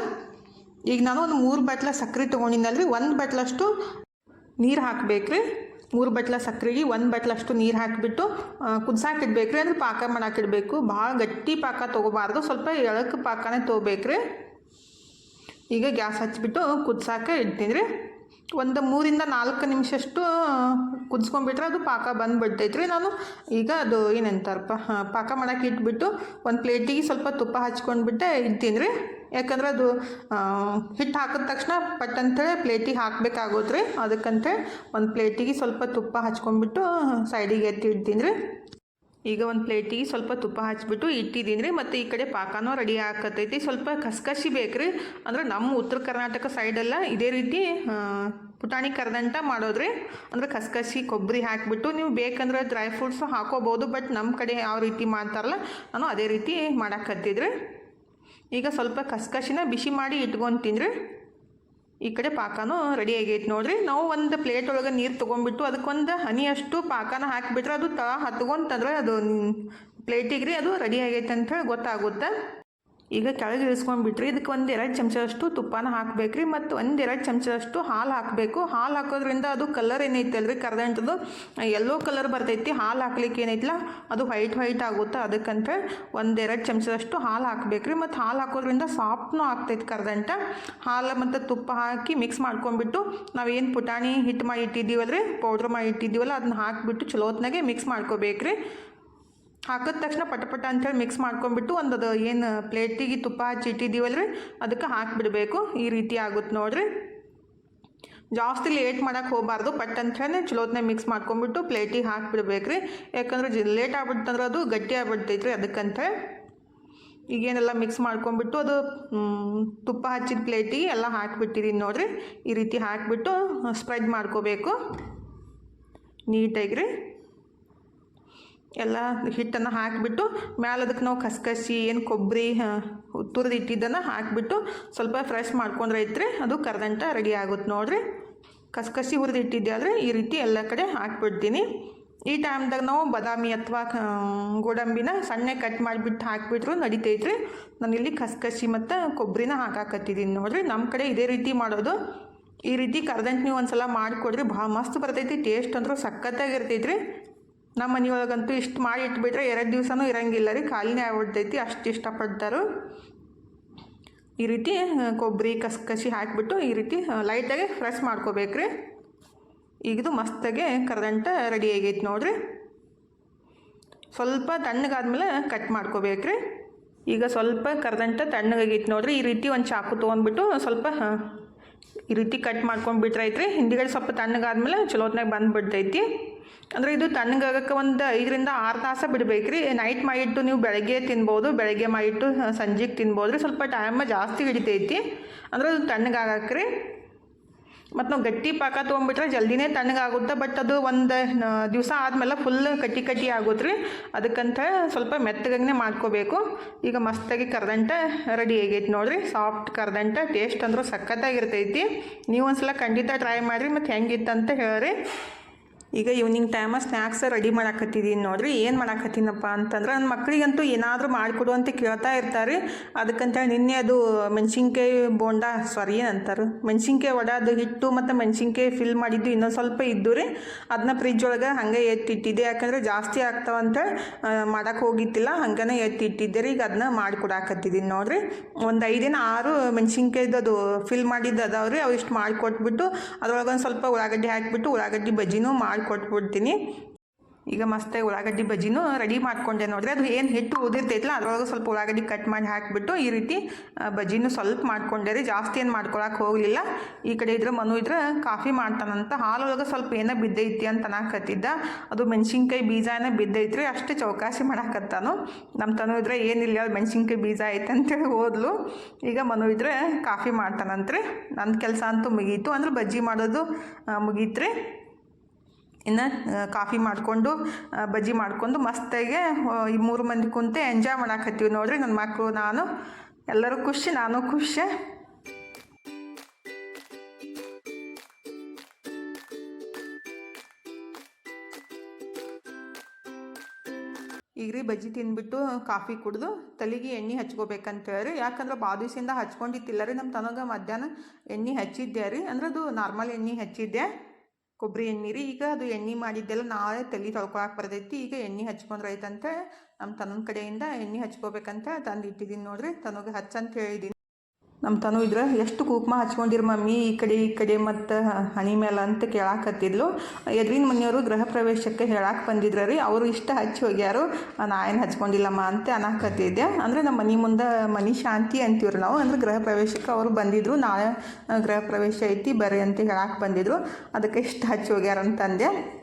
ಈಗ ನಾನು ಒಂದು ಮೂರು ಬಟ್ಲ ಸಕ್ಕರೆ ತೊಗೊಂಡಿನಲ್ರಿ, ಒಂದು ಬಟ್ಲಷ್ಟು ನೀರು ಹಾಕ್ಬೇಕ್ರಿ. ಮೂರು ಬಟ್ಲ ಸಕ್ಕರೆಗೆ ಒಂದು ಬಟ್ಲಷ್ಟು ನೀರು ಹಾಕಿಬಿಟ್ಟು ಕುದ್ಸಾಕಿಡ್ಬೇಕ್ರಿ, ಅಂದ್ರೆ ಪಾಕ ಮಾಡಾಕಿಡಬೇಕು. ಭಾಳ ಗಟ್ಟಿ ಪಾಕ ತೊಗೋಬಾರ್ದು, ಸ್ವಲ್ಪ ಎಳಕ್ಕೆ ಪಾಕನೇ ತೊಗೋಬೇಕ್ರಿ. ಈಗ ಗ್ಯಾಸ್ ಹಚ್ಚಿಬಿಟ್ಟು ಕುದ್ಸಾಕೆ ಇಡ್ತೀನಿ ರೀ. ಒಂದು ಮೂರಿಂದ ನಾಲ್ಕು ನಿಮಿಷಷ್ಟು ಕುದಿಸ್ಕೊಂಡ್ಬಿಟ್ರೆ ಅದು ಪಾಕ ಬಂದುಬಿಡ್ತೈತೆ ರೀ ನಾನು ಈಗ ಅದು ಏನಂತಾರಪ್ಪ ಪಾಕ ಮಾಡೋಕೆ ಇಟ್ಬಿಟ್ಟು ಒಂದು ಪ್ಲೇಟಿಗೆ ಸ್ವಲ್ಪ ತುಪ್ಪ ಹಚ್ಕೊಂಡ್ಬಿಟ್ಟೆ ಇಡ್ತೀನಿ ರೀ. ಯಾಕಂದ್ರೆ ಅದು ಹಿಟ್ಟು ಹಾಕಿದ ತಕ್ಷಣ ಪಟ್ ಅಂತೇಳಿ ಪ್ಲೇಟಿಗೆ ಹಾಕಬೇಕಾಗುತ್ತೆ ರೀ ಅದಕ್ಕಂತೇಳಿ ಒಂದು ಪ್ಲೇಟಿಗೆ ಸ್ವಲ್ಪ ತುಪ್ಪ ಹಚ್ಕೊಂಡ್ಬಿಟ್ಟು ಸೈಡಿಗೆ ಎತ್ತಿ ಇಡ್ತೀನಿ ರೀ. ಈಗ ಒಂದು ಪ್ಲೇಟಿಗೆ ಸ್ವಲ್ಪ ತುಪ್ಪ ಹಚ್ಬಿಟ್ಟು ಇಟ್ಟಿದ್ದೀನಿ ರೀ, ಮತ್ತು ಈ ಕಡೆ ಪಾಕನೂ ರೆಡಿ ಆಕತೈತಿ ಸ್ವಲ್ಪ ಕಸ್ಕಸಿ ರೀ ಅಂದ್ರೆ ನಮ್ಮ ಉತ್ತರ ಕರ್ನಾಟಕ ಸೈಡೆಲ್ಲ ಇದೇ ರೀತಿ ಪುಟಾಣಿ ಕರ್ದಂಟ ಮಾಡೋದ್ರಿ. ಅಂದ್ರೆ ಕಸ್ಕಸಿ ಕೊಬ್ಬರಿ ಹಾಕಿಬಿಟ್ಟು ನೀವು ಬೇಕಂದ್ರೆ ಡ್ರೈ ಫ್ರೂಟ್ಸು ಹಾಕೋಬೋದು ಬಟ್ ನಮ್ಮ ಕಡೆ ಯಾವ ರೀತಿ ಮಾಡ್ತಾರಲ್ಲ, ನಾನು ಅದೇ ರೀತಿ ಮಾಡಾಕತ್ತಿದ್ರಿ. ಈಗ ಸ್ವಲ್ಪ ಕಸ್ಕಸಿನ ಬಿಸಿ ಮಾಡಿ ಇಟ್ಕೊತೀನಿ ಈ ಕಡೆ ಪಾಕನೂ ರೆಡಿ ಆಗೈತೆ ನೋಡ್ರಿ. ನಾವು ಒಂದು ಪ್ಲೇಟ್ ಒಳಗೆ ನೀರು ತೊಗೊಂಡ್ಬಿಟ್ಟು ಅದಕ್ಕೊಂದು ಹನಿಯಷ್ಟು ಪಾಕನ ಹಾಕಿಬಿಟ್ರೆ ಅದು ತಳ ಹತ್ಕೊಂತಂದ್ರೆ ಅದು ಪ್ಲೇಟಿಗೆ ರೀ ಅದು ರೆಡಿ ಆಗೈತೆ ಅಂಥೇಳಿ ಗೊತ್ತಾಗುತ್ತೆ. ಈಗ ಕೆಳಗೆ ಇಳಿಸ್ಕೊಂಡ್ಬಿಟ್ರಿ ಇದಕ್ಕೆ ಒಂದು ಎರಡು ಚಮಚದಷ್ಟು ತುಪ್ಪನ ಹಾಕಬೇಕ್ರಿ ಮತ್ತು ಒಂದು ಚಮಚದಷ್ಟು ಹಾಲು ಹಾಕಬೇಕು. ಹಾಲು ಹಾಕೋದ್ರಿಂದ ಅದು ಕಲರ್ ಏನೈತಲ್ರಿ ಕರ್ದಂಟದು ಎಲ್ಲೋ ಕಲರ್ ಬರ್ತೈತಿ. ಹಾಲು ಹಾಕ್ಲಿಕ್ಕೆ ಏನೈತಿಲ್ಲ ಅದು ವೈಟ್ ವೈಟ್ ಆಗುತ್ತೆ? ಅದಕ್ಕಂತ ಒಂದೆರಡು ಚಮಚದಷ್ಟು ಹಾಲು ಹಾಕಬೇಕ್ರಿ. ಮತ್ತು ಹಾಲು ಹಾಕೋದ್ರಿಂದ ಸಾಫ್ಟ್ನೂ ಆಗ್ತೈತಿ ಕರ್ದಂಟ ಹಾಲು ಮತ್ತು ತುಪ್ಪ ಹಾಕಿ ಮಿಕ್ಸ್ ಮಾಡ್ಕೊಂಡ್ಬಿಟ್ಟು ನಾವೇನು ಪುಟಾಣಿ ಹಿಟ್ಟು ಮಾಡಿ ಇಟ್ಟಿದ್ದೀವಲ್ರಿ? ಪೌಡ್ರ್ ಮಾಡಿ ಇಟ್ಟಿದ್ದೀವಲ್ಲ ಅದನ್ನ ಹಾಕಿಬಿಟ್ಟು ಚಲೋತ್ನಾಗೆ ಮಿಕ್ಸ್ ಮಾಡ್ಕೋಬೇಕ್ರಿ. ಹಾಕಿದ ತಕ್ಷಣ ಪಟ ಪಟ ಅಂತೇಳಿ ಮಿಕ್ಸ್ ಮಾಡ್ಕೊಂಬಿಟ್ಟು ಒಂದು ಅದು ಏನು ಪ್ಲೇಟಿಗೆ ತುಪ್ಪ ಹಚ್ಚಿ ರೀ ಅದಕ್ಕೆ ಹಾಕಿಬಿಡಬೇಕು. ಈ ರೀತಿ ಆಗುತ್ತೆ ನೋಡಿರಿ. ಜಾಸ್ತಿ ಲೇಟ್ ಮಾಡೋಕೆ ಹೋಗಬಾರ್ದು. ಪಟ್ ಅಂಥೇಳಿ ಚಲೋತ್ನೇ ಮಿಕ್ಸ್ ಮಾಡ್ಕೊಂಬಿಟ್ಟು ಪ್ಲೇಟಿಗೆ ಹಾಕಿಬಿಡ್ಬೇಕು ರೀ ಯಾಕಂದ್ರೆ ಜಿ ಲೇಟ್ ಆಗ್ಬಿಡ್ತಂದ್ರೆ ಅದು ಗಟ್ಟಿ ಆಗ್ಬಿಡ್ತೈತೆ ರೀ ಅದಕ್ಕಂಥೇಳಿ ಈಗೇನೆಲ್ಲ ಮಿಕ್ಸ್ ಮಾಡ್ಕೊಂಡ್ಬಿಟ್ಟು ಅದು ತುಪ್ಪ ಹಚ್ಚಿದ ಪ್ಲೇಟಿಗೆ ಎಲ್ಲ ಹಾಕಿಬಿಟ್ಟಿದ್ದೀನಿ ನೋಡಿರಿ. ಈ ರೀತಿ ಹಾಕಿಬಿಟ್ಟು ಸ್ಪ್ರೆಡ್ ಮಾಡ್ಕೋಬೇಕು. ನೀಟಾಗಿ ರೀ. ಎಲ್ಲ ಹಿಟ್ಟನ್ನು ಹಾಕಿಬಿಟ್ಟು ಮ್ಯಾಲ ಅದಕ್ಕೆ ನಾವು ಕಸ್ಕಸಿ, ಏನು ಕೊಬ್ಬರಿ ತುರಿದು ಇಟ್ಟಿದ್ದನ್ನು ಹಾಕಿಬಿಟ್ಟು ಸ್ವಲ್ಪ ಫ್ರೆಶ್ ಮಾಡ್ಕೊಂಡ್ರೆ ಐತ್ರಿ ಅದು ಕರ್ದಂಟ ರೆಡಿ ಆಗುತ್ತೆ ನೋಡ್ರಿ. ಕಸಕಸಿ ಹುರಿದು ಇಟ್ಟಿದ್ದೆ ಆದರೆ ಈ ರೀತಿ ಎಲ್ಲ ಕಡೆ ಹಾಕ್ಬಿಡ್ತೀನಿ. ಈ ಟೈಮ್ದಾಗ ನಾವು ಬಾದಾಮಿ ಅಥವಾ ಗೋಡಂಬಿನ ಸಣ್ಣ ಕಟ್ ಮಾಡಿಬಿಟ್ಟು ಹಾಕಿಬಿಟ್ರು ನಡಿತೈತ್ರಿ. ಇಲ್ಲಿ ಕಸಕಸಿ ಮತ್ತು ಕೊಬ್ಬರಿನ ಹಾಕಾಕತ್ತಿದ್ದೀನಿ ನೋಡ್ರಿ. ನಮ್ಮ ಕಡೆ ಇದೇ ರೀತಿ ಮಾಡೋದು. ಈ ರೀತಿ ಕರ್ದಂಟು ನೀವು ಒಂದು ಸಲ ಮಾಡಿಕೊಡ್ರಿ, ಭಾಳ ಮಸ್ತ್ ಬರ್ತೈತಿ ಟೇಸ್ಟ್ ಅಂದ್ರೂ ಸಖತ್ತಾಗಿರ್ತೈತ್ರಿ. ನಮ್ಮ ಮನೆಯೊಳಗಂತೂ ಇಷ್ಟು ಮಾಡಿ ಇಟ್ಬಿಟ್ರೆ ಎರಡು ದಿವಸನೂ ಇರಂಗಿಲ್ಲ ರೀ, ಖಾಲಿನೇ ಆಗ್ಬಿಡ್ತೈತಿ, ಅಷ್ಟು ಇಷ್ಟಪಡ್ತಾರೆ. ಈ ರೀತಿ ಕೊಬ್ಬರಿ ಕಸ್ಕಸಿ ಹಾಕಿಬಿಟ್ಟು ಈ ರೀತಿ ಲೈಟಾಗಿ ಫ್ರೆಶ್ ಮಾಡ್ಕೋಬೇಕು ರೀ. ಈಗಿದು ಮಸ್ತಾಗೆ ಕರದಂಟ ರೆಡಿ ಆಗೈತೆ ನೋಡಿರಿ. ಸ್ವಲ್ಪ ತಣ್ಣಗಾದ್ಮೇಲೆ ಕಟ್ ಮಾಡ್ಕೋಬೇಕ್ರಿ ಈಗ ಸ್ವಲ್ಪ ಕರದಂಟ ತಣ್ಣಗಾಗೈತೆ ನೋಡಿರಿ, ಈ ರೀತಿ ಒಂದು ಚಾಕು ತೊಗೊಂಡ್ಬಿಟ್ಟು ಸ್ವಲ್ಪ ಈ ರೀತಿ ಕಟ್ ಮಾಡ್ಕೊಂಡು ಬಿಟ್ರೈತ್ರಿ ಹಿಂದಿಗಡೆ ಸ್ವಲ್ಪ ತಣ್ಣಗಾದ್ಮೇಲೆ ಚಲೋತ್ನಾಗ ಬಂದುಬಿಡ್ತೈತಿ. ಅಂದರೆ ಇದು ತಣ್ಣಗಾಗಕ್ಕೆ ಒಂದು ಐದರಿಂದ ಆರು ತಾಸು ಬಿಡ್ಬೇಕ್ರಿ. ನೈಟ್ ಮಾಡಿಟ್ಟು ನೀವು ಬೆಳಗ್ಗೆ ತಿನ್ಬೋದು, ಬೆಳಗ್ಗೆ ಮಾಡಿಟ್ಟು ಸಂಜೆಗೆ ತಿನ್ಬೋದು ರೀ ಸ್ವಲ್ಪ ಟೈಮ್ ಜಾಸ್ತಿ ಹಿಡಿತೈತಿ. ಅಂದ್ರೆ ಅದು ತಣ್ಣಗಾಗಕ್ಕೆ ಮತ್ತು ನಾವು ಗಟ್ಟಿ ಪಾಕ ತೊಗೊಂಬಿಟ್ರೆ ಜಲ್ದಿನೇ ತಣ್ಣಗಾಗುತ್ತೆ. ಬಟ್ ಅದು ಒಂದು ದಿವಸ ಆದಮೇಲೆ ಫುಲ್ ಕಟ್ಟಿ ಕಟ್ಟಿ ಆಗುತ್ತೆ ರೀ ಅದಕ್ಕಂತ ಸ್ವಲ್ಪ ಮೆತ್ತಗಂಗೆ ಮಾಡ್ಕೋಬೇಕು. ಈಗ ಮಸ್ತಾಗಿ ಕರ್ದಂಟ ರೆಡಿ ಆಗೈತೆ ನೋಡಿರಿ. ಸಾಫ್ಟ್ ಕರ್ದಂಟ ಟೇಸ್ಟ್ ಅಂದ್ರೂ ಸಖತ್ತಾಗಿರ್ತೈತಿ. ನೀವು ಒಂದ್ಸಲ ಖಂಡಿತ ಟ್ರೈ ಮಾಡಿರಿ. ಮತ್ತು ಹೆಂಗಿತ್ತಂತ ಹೇಳ್ರಿ. ಈಗ ಈವ್ನಿಂಗ್ ಟೈಮ ಸ್ನ್ಯಾಕ್ಸ್ ರೆಡಿ ಮಾಡಾಕತ್ತಿದ್ದೀನಿ ನೋಡ್ರಿ, ಏನು ಮಾಡಾಕತ್ತೀನಪ್ಪ ಅಂತಂದ್ರೆ ನನ್ನ ಮಕ್ಕಳಿಗಂತೂ ಏನಾದರೂ ಮಾಡಿಕೊಡು ಅಂತ ಕೇಳ್ತಾ ಇರ್ತಾರೆ. ಅದಕ್ಕಂತೇಳಿ ನಿನ್ನೆ ಅದು ಮೆಣಸಿನ್ಕಾಯಿ ಬೋಂಡ ಸಾರಿ ಏನಂತಾರೆ, ಮೆಣಸಿನ್ಕಾಯಿ ವಡಾದು ಹಿಟ್ಟು ಮತ್ತು ಮೆಣಸಿನ್ಕಾಯಿ ಫಿಲ್ ಮಾಡಿದ್ದು ಇನ್ನೊಂದು ಸ್ವಲ್ಪ ಇದ್ದು ರೀ ಅದನ್ನ ಫ್ರಿಜ್ ಒಳಗೆ ಹಾಗೆ ಎತ್ತಿಟ್ಟಿದ್ದೆ. ಯಾಕಂದರೆ ಜಾಸ್ತಿ ಆಗ್ತಾವಂತ ಮಾಡೋಕ್ಕೆ ಹೋಗಿತ್ತಿಲ್ಲ, ಹಂಗನೇ ಎತ್ತಿಟ್ಟಿದ್ದೆ ರೀ, ಈಗ ಅದನ್ನ ಮಾಡಿಕೊಡಾಕತ್ತಿದ್ದೀನಿ ನೋಡ್ರಿ. ಒಂದು ಐದಿನ ಆರು ಮೆಣಸಿನ್ಕಾಯ್ದು ಅದು ಫಿಲ್ ಮಾಡಿದ್ದು ಅದಾವ್ರಿ ಅವು ಇಷ್ಟು ಮಾಡಿಕೊಟ್ಬಿಟ್ಟು ಅದ್ರೊಳಗೊಂದು ಸ್ವಲ್ಪ ಉಳ್ಳಾಗಡ್ಡಿ ಹಾಕಿಬಿಟ್ಟು ಉಳ್ಳಾಗಡ್ಡಿ ಬಜ್ಜಿನೂ ಮಾಡಿಕೊಟ್ಬಿಡ್ತೀನಿ ಈಗ ಮಸ್ತಾಗಿ ಉಳ್ಳಾಗಡ್ಡಿ ಬಜ್ಜಿನೂ ರೆಡಿ ಮಾಡ್ಕೊಂಡೆ ನೋಡಿರಿ. ಅದು ಏನು ಹಿಟ್ಟು ಉದಿರ್ತೈತಲ್ಲ ಅದರೊಳಗೆ ಸ್ವಲ್ಪ ಉಳ್ಳಾಗಡ್ಡಿ ಕಟ್ ಮಾಡಿ ಹಾಕಿಬಿಟ್ಟು ಈ ರೀತಿ ಬಜ್ಜಿನೂ ಸ್ವಲ್ಪ ಮಾಡ್ಕೊಂಡೆ ರೀ. ಜಾಸ್ತಿ ಏನು ಮಾಡ್ಕೊಳಕ್ಕೆ ಹೋಗಲಿಲ್ಲ. ಈ ಕಡೆ ಇದ್ರೆ ಮನು ಇದ್ರೆ ಕಾಫಿ ಮಾಡ್ತಾನಂತ. ಹಾಲೊಳಗೆ ಸ್ವಲ್ಪ ಏನೋ ಬಿದ್ದೈತಿ ಅಂತ ಅನ್ನಕತ್ತಿದ್ದ. ಅದು ಮೆಣಸಿನ್ಕಾಯಿ ಬೀಜ ಏನೋ ಬಿದ್ದೈತ್ರಿ. ಅಷ್ಟು ಚೌಕಾಸಿ ಮಾಡಾಕತ್ತಾನು. ನಮ್ಮ ತನು ಇದ್ರೆ ಏನಿಲ್ಲ ಮೆಣಸಿನ್ಕಾಯಿ ಬೀಜ ಐತೆ ಅಂತೇಳಿ ಹೋದ್ಲು. ಈಗ ಮನು ಇದ್ರೆ ಕಾಫಿ ಮಾಡ್ತಾನಂತ್ರಿ. ನನ್ನ ಕೆಲಸ ಅಂತೂ ಮುಗೀತು. ಅಂದ್ರೆ ಬಜ್ಜಿ ಮಾಡೋದು ಮುಗೀತು ಮುಗೀತ್ರಿ. ಇನ್ನು ಕಾಫಿ ಮಾಡಿಕೊಂಡು ಬಜ್ಜಿ ಮಾಡ್ಕೊಂಡು ಮಸ್ತಾಗೆ ಈ ಮೂರು ಮಂದಿ ಕುಂತೆ ಎಂಜಾಯ್ ಮಾಡಾಕತ್ತೀವಿ ನೋಡ್ರಿ ನನ್ನ ಮಕ್ಕಳು ನಾನು. ಎಲ್ಲರೂ ಖುಷಿ, ನಾನು ಖುಷಿ. ಈಗ ರೀ ಬಜ್ಜಿ ತಿಂದ್ಬಿಟ್ಟು ಕಾಫಿ ಕುಡಿದು ತಲೆಗೆ ಎಣ್ಣೆ ಹಚ್ಕೋಬೇಕಂತ ಹೇಳಿ ಯಾಕಂದ್ರೆ ಭಾಳ ದಿವಸದಿಂದ ಹಚ್ಕೊಂಡಿತ್ತಿಲ್ಲ ರೀ ನಮ್ಮ ತನಗ ಮಧ್ಯಾಹ್ನ ಎಣ್ಣೆ ಹಚ್ಚಿದ್ದೆ ರೀ. ಅಂದ್ರೆ ಅದು ನಾರ್ಮಲ್ ಎಣ್ಣೆ ಹಚ್ಚಿದ್ದೆ. ಕೊಬ್ಬರಿ ಎಣ್ಣೆ ರೀ ಈಗ ಅದು ಎಣ್ಣೆ ಮಾಡಿದ್ದೆಲ್ಲ ನಾವೇ ತಲೆ ತೊಳ್ಕೊಳಕ್ಕೆ ಬರ್ತೈತಿ. ಈಗ ಎಣ್ಣೆ ಹಚ್ಕೊಂಡ್ರೆ ಆಯ್ತಂತೆ ನಮ್ಮ ತನ್ನ ಕಡೆಯಿಂದ ಎಣ್ಣೆ ಹಚ್ಕೋಬೇಕಂತ ತಂದು ಇಟ್ಟಿದ್ದೀನಿ ನೋಡ್ರಿ. ತನಗೆ ಹಚ್ಚಂತ ಹೇಳಿದ್ದೀನಿ ನಮ್ಮ ತನು ಇದ್ರೆ ಎಷ್ಟು ಕುಂಕುಮ ಹಚ್ಕೊಂಡಿರ ಮಮ್ಮಿ ಈ ಕಡೆ ಈ ಕಡೆ ಮತ್ತು ಹಣಿ ಮೇಲೆ ಅಂತ ಕೇಳಾಕತ್ತಿದ್ಲು. ಎದ್ರಿನ ಮನೆಯವರು ಗೃಹ ಪ್ರವೇಶಕ್ಕೆ ಹೇಳಕ್ಕೆ ಬಂದಿದ್ರು ರೀ. ಅವರು ಇಷ್ಟ ಹಚ್ಚಿ ಹೋಗ್ಯಾರು. ನಾ ಏನು ಹಚ್ಕೊಂಡಿಲ್ಲಮ್ಮ ಅಂತ ಅನ್ನಕತ್ತಿದ್ದೆ ಅಂದರೆ ನಮ್ಮ ಮನೆ ಮುಂದೆ ಮನೆ ಶಾಂತಿ ಅಂತೀವ್ರಿ ನಾವು. ಅಂದ್ರೆ ಗೃಹ ಪ್ರವೇಶಕ್ಕೆ ಅವರು ಬಂದಿದ್ರು. ನಾಳೆ ಗೃಹ ಪ್ರವೇಶ ಐತಿ, ಬರ್ರಿ ಅಂತ ಹೇಳಕ್ಕೆ ಬಂದಿದ್ರು. ಅದಕ್ಕೆ ಇಷ್ಟ ಹಚ್ಚಿ ಹೋಗ್ಯಾರ ಅಂತಂದೆ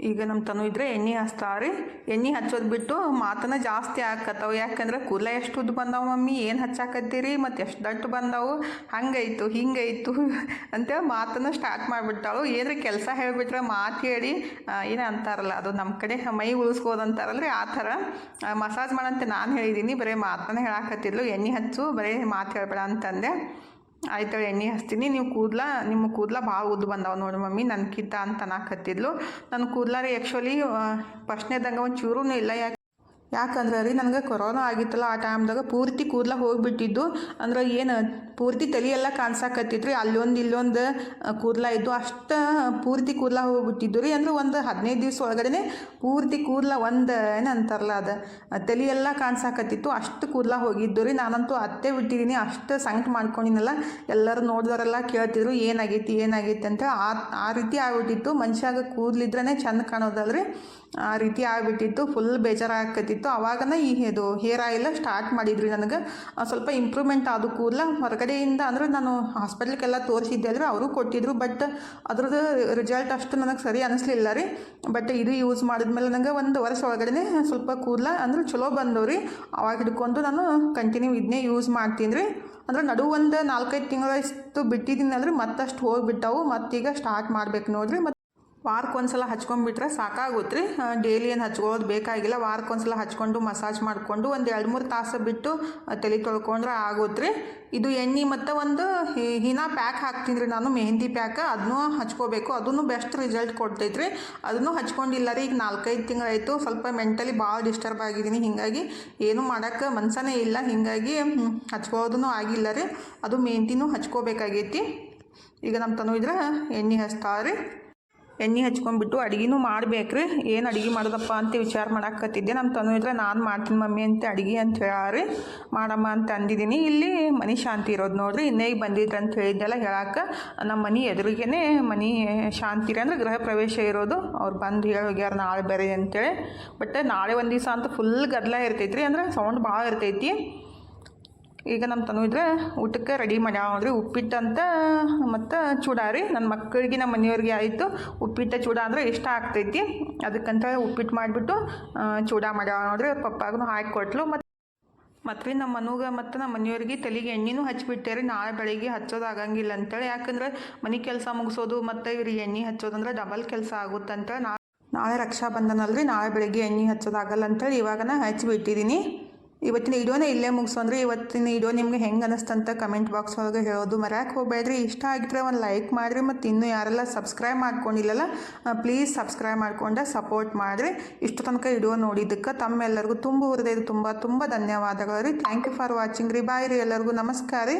ಈಗ ನಮ್ಮ ತನು ಇದ್ರೆ ಎಣ್ಣೆ ಹಚ್ತಾವ್ರಿ. ಎಣ್ಣೆ ಹಚ್ಚೋದು ಬಿಟ್ಟು ಮಾತನ್ನ ಜಾಸ್ತಿ ಹಾಕತ್ತಾವ. ಯಾಕಂದ್ರೆ ಕುಲ ಎಷ್ಟು ಉದ್ದು ಬಂದಾವ ಮಮ್ಮಿ? ಏನು ಹಚ್ಚಾಕತ್ತೀರಿ? ಮತ್ತು ಎಷ್ಟು ದಟ್ಟು ಬಂದಾವು? ಹಂಗಾಯ್ತು ಹಿಂಗಾಯ್ತು <laughs> ಅಂತೇಳಿ ಮಾತನ್ನ ಸ್ಟಾರ್ಟ್ ಮಾಡಿಬಿಟ್ಟಾಳು. ಏನ್ರಿ ಕೆಲಸ ಹೇಳಿಬಿಟ್ರೆ ಮಾತು ಹೇಳಿ ಏನು ಅಂತಾರಲ್ಲ, ಅದು ನಮ್ಮ ಕಡೆ ಮೈ ಉಳಿಸ್ಕೋದು ಅಂತಾರಲ್ರಿ ಆ ಥರ. ಮಸಾಜ್ ಮಾಡಂತೆ ನಾನು ಹೇಳಿದ್ದೀನಿ ಬರೀ ಮಾತನ್ನ ಹೇಳಾಕತ್ತಿದ್ಲು. ಎಣ್ಣೆ ಹಚ್ಚು, ಬರೀ ಮಾತು ಹೇಳ್ಬೇಡ ಅಂತಂದೆ. ಆಯ್ತು ಎಣ್ಣೆ ಹಚ್ತೀನಿ. ನೀವು ಕೂದಲ, ನಿಮ್ಮ ಕೂದಲ ಭಾಳ ಉದ್ದು ಬಂದಾವ ನೋಡಿ ಮಮ್ಮಿ. ನನ್ಕಿಂತ ಅಂತ ಅನ್ನಕತ್ತಿದ್ಲು ನನ್ನ ಕೂದಲ ರೀ ಆ್ಯಕ್ಚುಲಿ ಫಸ್ಟ್ನೇದಂಗೆ ಒಂದು ಚೂರೂ ಇಲ್ಲ ಯಾಕೆ? ಯಾಕಂದ್ರೆ ರೀ, ನನಗೆ ಕೊರೋನಾ ಆಗಿತ್ತಲ್ಲ, ಆ ಟೈಮ್ದಾಗ ಪೂರ್ತಿ ಕೂದಲ ಹೋಗಿಬಿಟ್ಟಿದ್ದು. ಅಂದ್ರೆ ಏನು, ಪೂರ್ತಿ ತಲೆಯೆಲ್ಲ ಕಾಣಿಸಾಕತ್ತಿತ್ತು ರೀ ಅಲ್ಲೊಂದು ಇಲ್ಲೊಂದು ಕೂದಲ ಇದ್ದು, ಅಷ್ಟು ಪೂರ್ತಿ ಕೂದಲ ಹೋಗಿಬಿಟ್ಟಿದ್ದು ರೀ. ಅಂದ್ರೆ ಒಂದು ಹದಿನೈದು ದಿವಸ ಒಳಗಡೆ ಪೂರ್ತಿ ಕೂದಲ ಒಂದು, ಏನು ಅಂತಾರಲ್ಲ ಅದು ತಲೆಯೆಲ್ಲ ಕಾಣಿಸಾಕತ್ತಿತ್ತು, ಅಷ್ಟು ಕೂದಲ ಹೋಗಿದ್ದು ರೀ. ನಾನಂತೂ ಅತ್ತೆ ಬಿಟ್ಟಿದ್ದೀನಿ ಅಷ್ಟು ಸಂಕಟ ಮಾಡ್ಕೊಂಡಿನಲ್ಲ. ಎಲ್ಲರೂ ನೋಡಿದವರೆಲ್ಲ ಕೇಳ್ತಿದ್ರು, ಏನಾಗೈತಿ ಏನಾಗೈತಿ ಅಂತ. ಆ ಆ ರೀತಿ ಆಗ್ಬಿಟ್ಟಿತ್ತು. ಮನುಷ್ಯಾಗ ಕೂದಲಿದ್ರೇ ಚೆಂದ ಕಾಣೋದಲ್ರಿ. ಆ ರೀತಿ ಆಗಿಬಿಟ್ಟಿತ್ತು ಫುಲ್ ಬೇಜಾರಾಗತ್ತಿತ್ತು ಅವಾಗನ ಈ ಇದು ಹೇರ್ ಆಯಿಲ್ ಸ್ಟಾರ್ಟ್ ಮಾಡಿದ್ರಿ ನನಗೆ. ಸ್ವಲ್ಪ ಇಂಪ್ರೂವ್ಮೆಂಟ್ ಆದ ಕೂಡಲ ಹೊರಗಡೆಯಿಂದ ಅಂದ್ರೆ ನಾನು ಹಾಸ್ಪಿಟ್ಲಿಗೆಲ್ಲ ತೋರಿಸಿದ್ದೆ ಅಲ್ರಿ ಅವರು ಕೊಟ್ಟಿದ್ರು. ಬಟ್ ಅದ್ರದ್ದು ರಿಸಲ್ಟ್ ಅಷ್ಟು ನನಗೆ ಸರಿ ಅನಿಸ್ಲಿಲ್ಲ ರೀ. ಬಟ್ ಇದು ಯೂಸ್ ಮಾಡಿದ್ಮೇಲೆ ನನಗೆ ಒಂದು ವರ್ಷ ಒಳಗಡೆ ಸ್ವಲ್ಪ ಕೂದಲ ಅಂದ್ರೆ ಚಲೋ ಬಂದವು ರೀ ಅವಾಗ ಹಿಡ್ಕೊಂಡು ನಾನು ಕಂಟಿನ್ಯೂ ಇದನ್ನೇ ಯೂಸ್ ಮಾಡ್ತೀನಿ ರೀ. ಅಂದ್ರೆ ನಡು ಒಂದು ನಾಲ್ಕೈದು ತಿಂಗಳಷ್ಟು ಬಿಟ್ಟಿದ್ದೀನಲ್ರಿ ಮತ್ತಷ್ಟು ಹೋಗಿಬಿಟ್ಟವು. ಮತ್ತೀಗ ಸ್ಟಾರ್ಟ್ ಮಾಡ್ಬೇಕು ನೋಡ್ರಿ. ಮತ್ತು ವಾರಕ್ಕೆ ಒಂದ್ಸಲ ಹಚ್ಕೊಂಡ್ಬಿಟ್ರೆ ಸಾಕಾಗುತ್ತೆ ರೀ ಡೈಲಿ ಏನು ಹಚ್ಕೊಳ್ಳೋದು ಬೇಕಾಗಿಲ್ಲ. ವಾರಕ್ಕೆ ಒಂದ್ಸಲ ಹಚ್ಕೊಂಡು ಮಸಾಜ್ ಮಾಡಿಕೊಂಡು ಒಂದು ಎರಡು ಮೂರು ತಾಸು ಬಿಟ್ಟು ತಲೆ ತೊಳ್ಕೊಂಡ್ರೆ ಆಗುತ್ತೆ ರೀ ಇದು ಎಣ್ಣೆ ಮತ್ತು ಒಂದು ಹೀನಾ ಪ್ಯಾಕ್ ಹಾಕ್ತೀನಿ ರೀ ನಾನು, ಮೆಹಂದಿ ಪ್ಯಾಕ್ ಅದನ್ನೂ ಹಚ್ಕೋಬೇಕು. ಅದನ್ನು ಬೆಸ್ಟ್ ರಿಸಲ್ಟ್ ಕೊಡ್ತೈತೆ ರೀ ಅದನ್ನು ಹಚ್ಕೊಂಡಿಲ್ಲ ರೀ, ಈಗ ನಾಲ್ಕೈದು ತಿಂಗಳಾಯಿತು. ಸ್ವಲ್ಪ ಮೆಂಟಲಿ ಭಾಳ ಡಿಸ್ಟರ್ಬ್ ಆಗಿದ್ದೀನಿ. ಹೀಗಾಗಿ ಏನು ಮಾಡೋಕ್ಕೆ ಮನ್ಸನೇ ಇಲ್ಲ. ಹೀಗಾಗಿ ಹಚ್ಕೋದೂ ಆಗಿಲ್ಲ ರೀ. ಅದು ಮೆಹಂದಿನೂ ಹಚ್ಕೋಬೇಕಾಗೈತಿ. ಈಗ ನಮ್ಮ ತನು ಇದ್ರೆ ಎಣ್ಣೆ ಹಚ್ತಾವ್ರಿ. ಎಣ್ಣೆ ಹಚ್ಕೊಂಡ್ಬಿಟ್ಟು ಅಡುಗೆನೂ ಮಾಡ್ಬೇಕ್ರಿ. ಏನು ಅಡುಗೆ ಮಾಡೋದಪ್ಪ ಅಂತ ವಿಚಾರ ಮಾಡಾಕತ್ತಿದ್ದೆ. ನಮ್ಮ ತನು ಇದ್ರೆ ನಾನು ಮಾಡ್ತೀನಿ ಮಮ್ಮಿ ಅಂತ ಅಡುಗೆ ಅಂತ ಹೇಳಾರಿ ಮಾಡಮ್ಮ ಅಂತ ಅಂದಿದ್ದೀನಿ. ಇಲ್ಲಿ ಮನೆ ಶಾಂತಿ ಇರೋದು ನೋಡ್ರಿ. ಇನ್ನೇ ಬಂದಿದ್ರೆ ಅಂತ ಹೇಳಿದ್ದೆಲ್ಲ ಹೇಳಕ್ಕೆ ನಮ್ಮ ಮನೆ ಎದುರಿಗೇನೆ ಮನೆ ಶಾಂತಿ ಅಂದ್ರೆ ಗೃಹ ಪ್ರವೇಶ ಇರೋದು. ಅವ್ರು ಬಂದು ಹೇಳಿ ಹೋಗ್ಯಾರ, ನಾಳೆ ಬೇರೆ ಅಂತೇಳಿ. ಬಟ್ ನಾಳೆ ಒಂದು ದಿವಸ ಅಂತ ಫುಲ್ ಗದ್ದಲ ಇರ್ತೈತ್ರಿ. ಅಂದ್ರೆ ಸೌಂಡ್ ಭಾಳ ಇರ್ತೈತಿ. ಈಗ ನಮ್ಮ ತನು ಇದ್ರೆ ಊಟಕ್ಕೆ ರೆಡಿ ನೋಡ್ರಿ ಉಪ್ಪಿಟ್ಟು ಅಂತ, ಮತ್ತು ಚೂಡ ರೀ. ನನ್ನ ಮಕ್ಕಳಿಗೆ ನಮ್ಮ ಮನೆಯವ್ರಿಗೆ ಆಯಿತು. ಉಪ್ಪಿಟ್ಟು, ಚೂಡ ಅಂದರೆ ಇಷ್ಟ ಆಗ್ತೈತಿ. ಅದಕ್ಕಂತ ಉಪ್ಪಿಟ್ಟು ಮಾಡಿಬಿಟ್ಟು ಚೂಡ ಮಾಡ್ಯಾವ ನೋಡ್ರಿ ಅವ್ರ ಪಪ್ಪಾಗೂ ಹಾಕಿ ಕೊಟ್ಲು. ಮತ್ತು ಮತ್ತು ರೀ ನಮ್ಮ ಮನುಗೆ ಮತ್ತು ನಮ್ಮ ಮನೆಯವ್ರಿಗೆ ತಲೆಗೆ ಎಣ್ಣೆನೂ ಹಚ್ಬಿಟ್ಟೆ ರೀ. ನಾಳೆ ಬೆಳಿಗ್ಗೆ ಹಚ್ಚೋದು ಆಗಂಗಿಲ್ಲ ಅಂತೇಳಿ. ಯಾಕಂದ್ರೆ ಮನೆ ಕೆಲಸ ಮುಗಿಸೋದು ಮತ್ತು ಇವ್ರಿಗೆ ಎಣ್ಣೆ ಹಚ್ಚೋದಂದ್ರೆ ಡಬಲ್ ಕೆಲಸ ಆಗುತ್ತಂತ ನಾ ನಾಳೆ ರಕ್ಷಾ ಬಂಧನ ಅಲ್ರಿ ನಾಳೆ ಬೆಳಿಗ್ಗೆ ಎಣ್ಣೆ ಹಚ್ಚೋದಾಗಲ್ಲ ಅಂತೇಳಿ ಇವಾಗನ ಹಚ್ಚಿಬಿಟ್ಟಿದ್ದೀನಿ ಇವತ್ತಿನ ವಿಡಿಯೋನ ಇಲ್ಲೇ ಮುಗಿಸೋಂದ್ರೆ ಇವತ್ತಿನ ವಿಡಿಯೋ ನಿಮ್ಗೆ ಹೆಂಗೆ ಅನ್ನಿಸ್ತಂತ ಕಮೆಂಟ್ ಬಾಕ್ಸ್ ಒಳಗೆ ಹೇಳೋದು ಮರ್ಯಾಕೆ ಹೋಗಬೇಡ್ರಿ. ಇಷ್ಟ ಆಗಿದ್ರೆ ಒಂದು ಲೈಕ್ ಮಾಡಿರಿ ಮತ್ತು ಇನ್ನೂ ಯಾರೆಲ್ಲ ಸಬ್ಸ್ಕ್ರೈಬ್ ಮಾಡ್ಕೊಂಡಿಲ್ಲಲ್ಲ ಪ್ಲೀಸ್ ಸಬ್ಸ್ಕ್ರೈಬ್ ಮಾಡ್ಕೊಂಡೆ ಸಪೋರ್ಟ್ ಮಾಡಿರಿ. ಇಷ್ಟು ತನಕ ವಿಡಿಯೋ ನೋಡಿದ್ದಕ್ಕೆ ತಮ್ಮೆಲ್ಲರಿಗೂ ತುಂಬ ಹೃದಯದ ತುಂಬ ತುಂಬ ಧನ್ಯವಾದಗಳು ರೀ. ಥ್ಯಾಂಕ್ ಯು ಫಾರ್ ವಾಚಿಂಗ್ ರೀ. ಬಾಯ್ ರೀ ಎಲ್ಲರಿಗೂ. ನಮಸ್ಕಾರ ರೀ.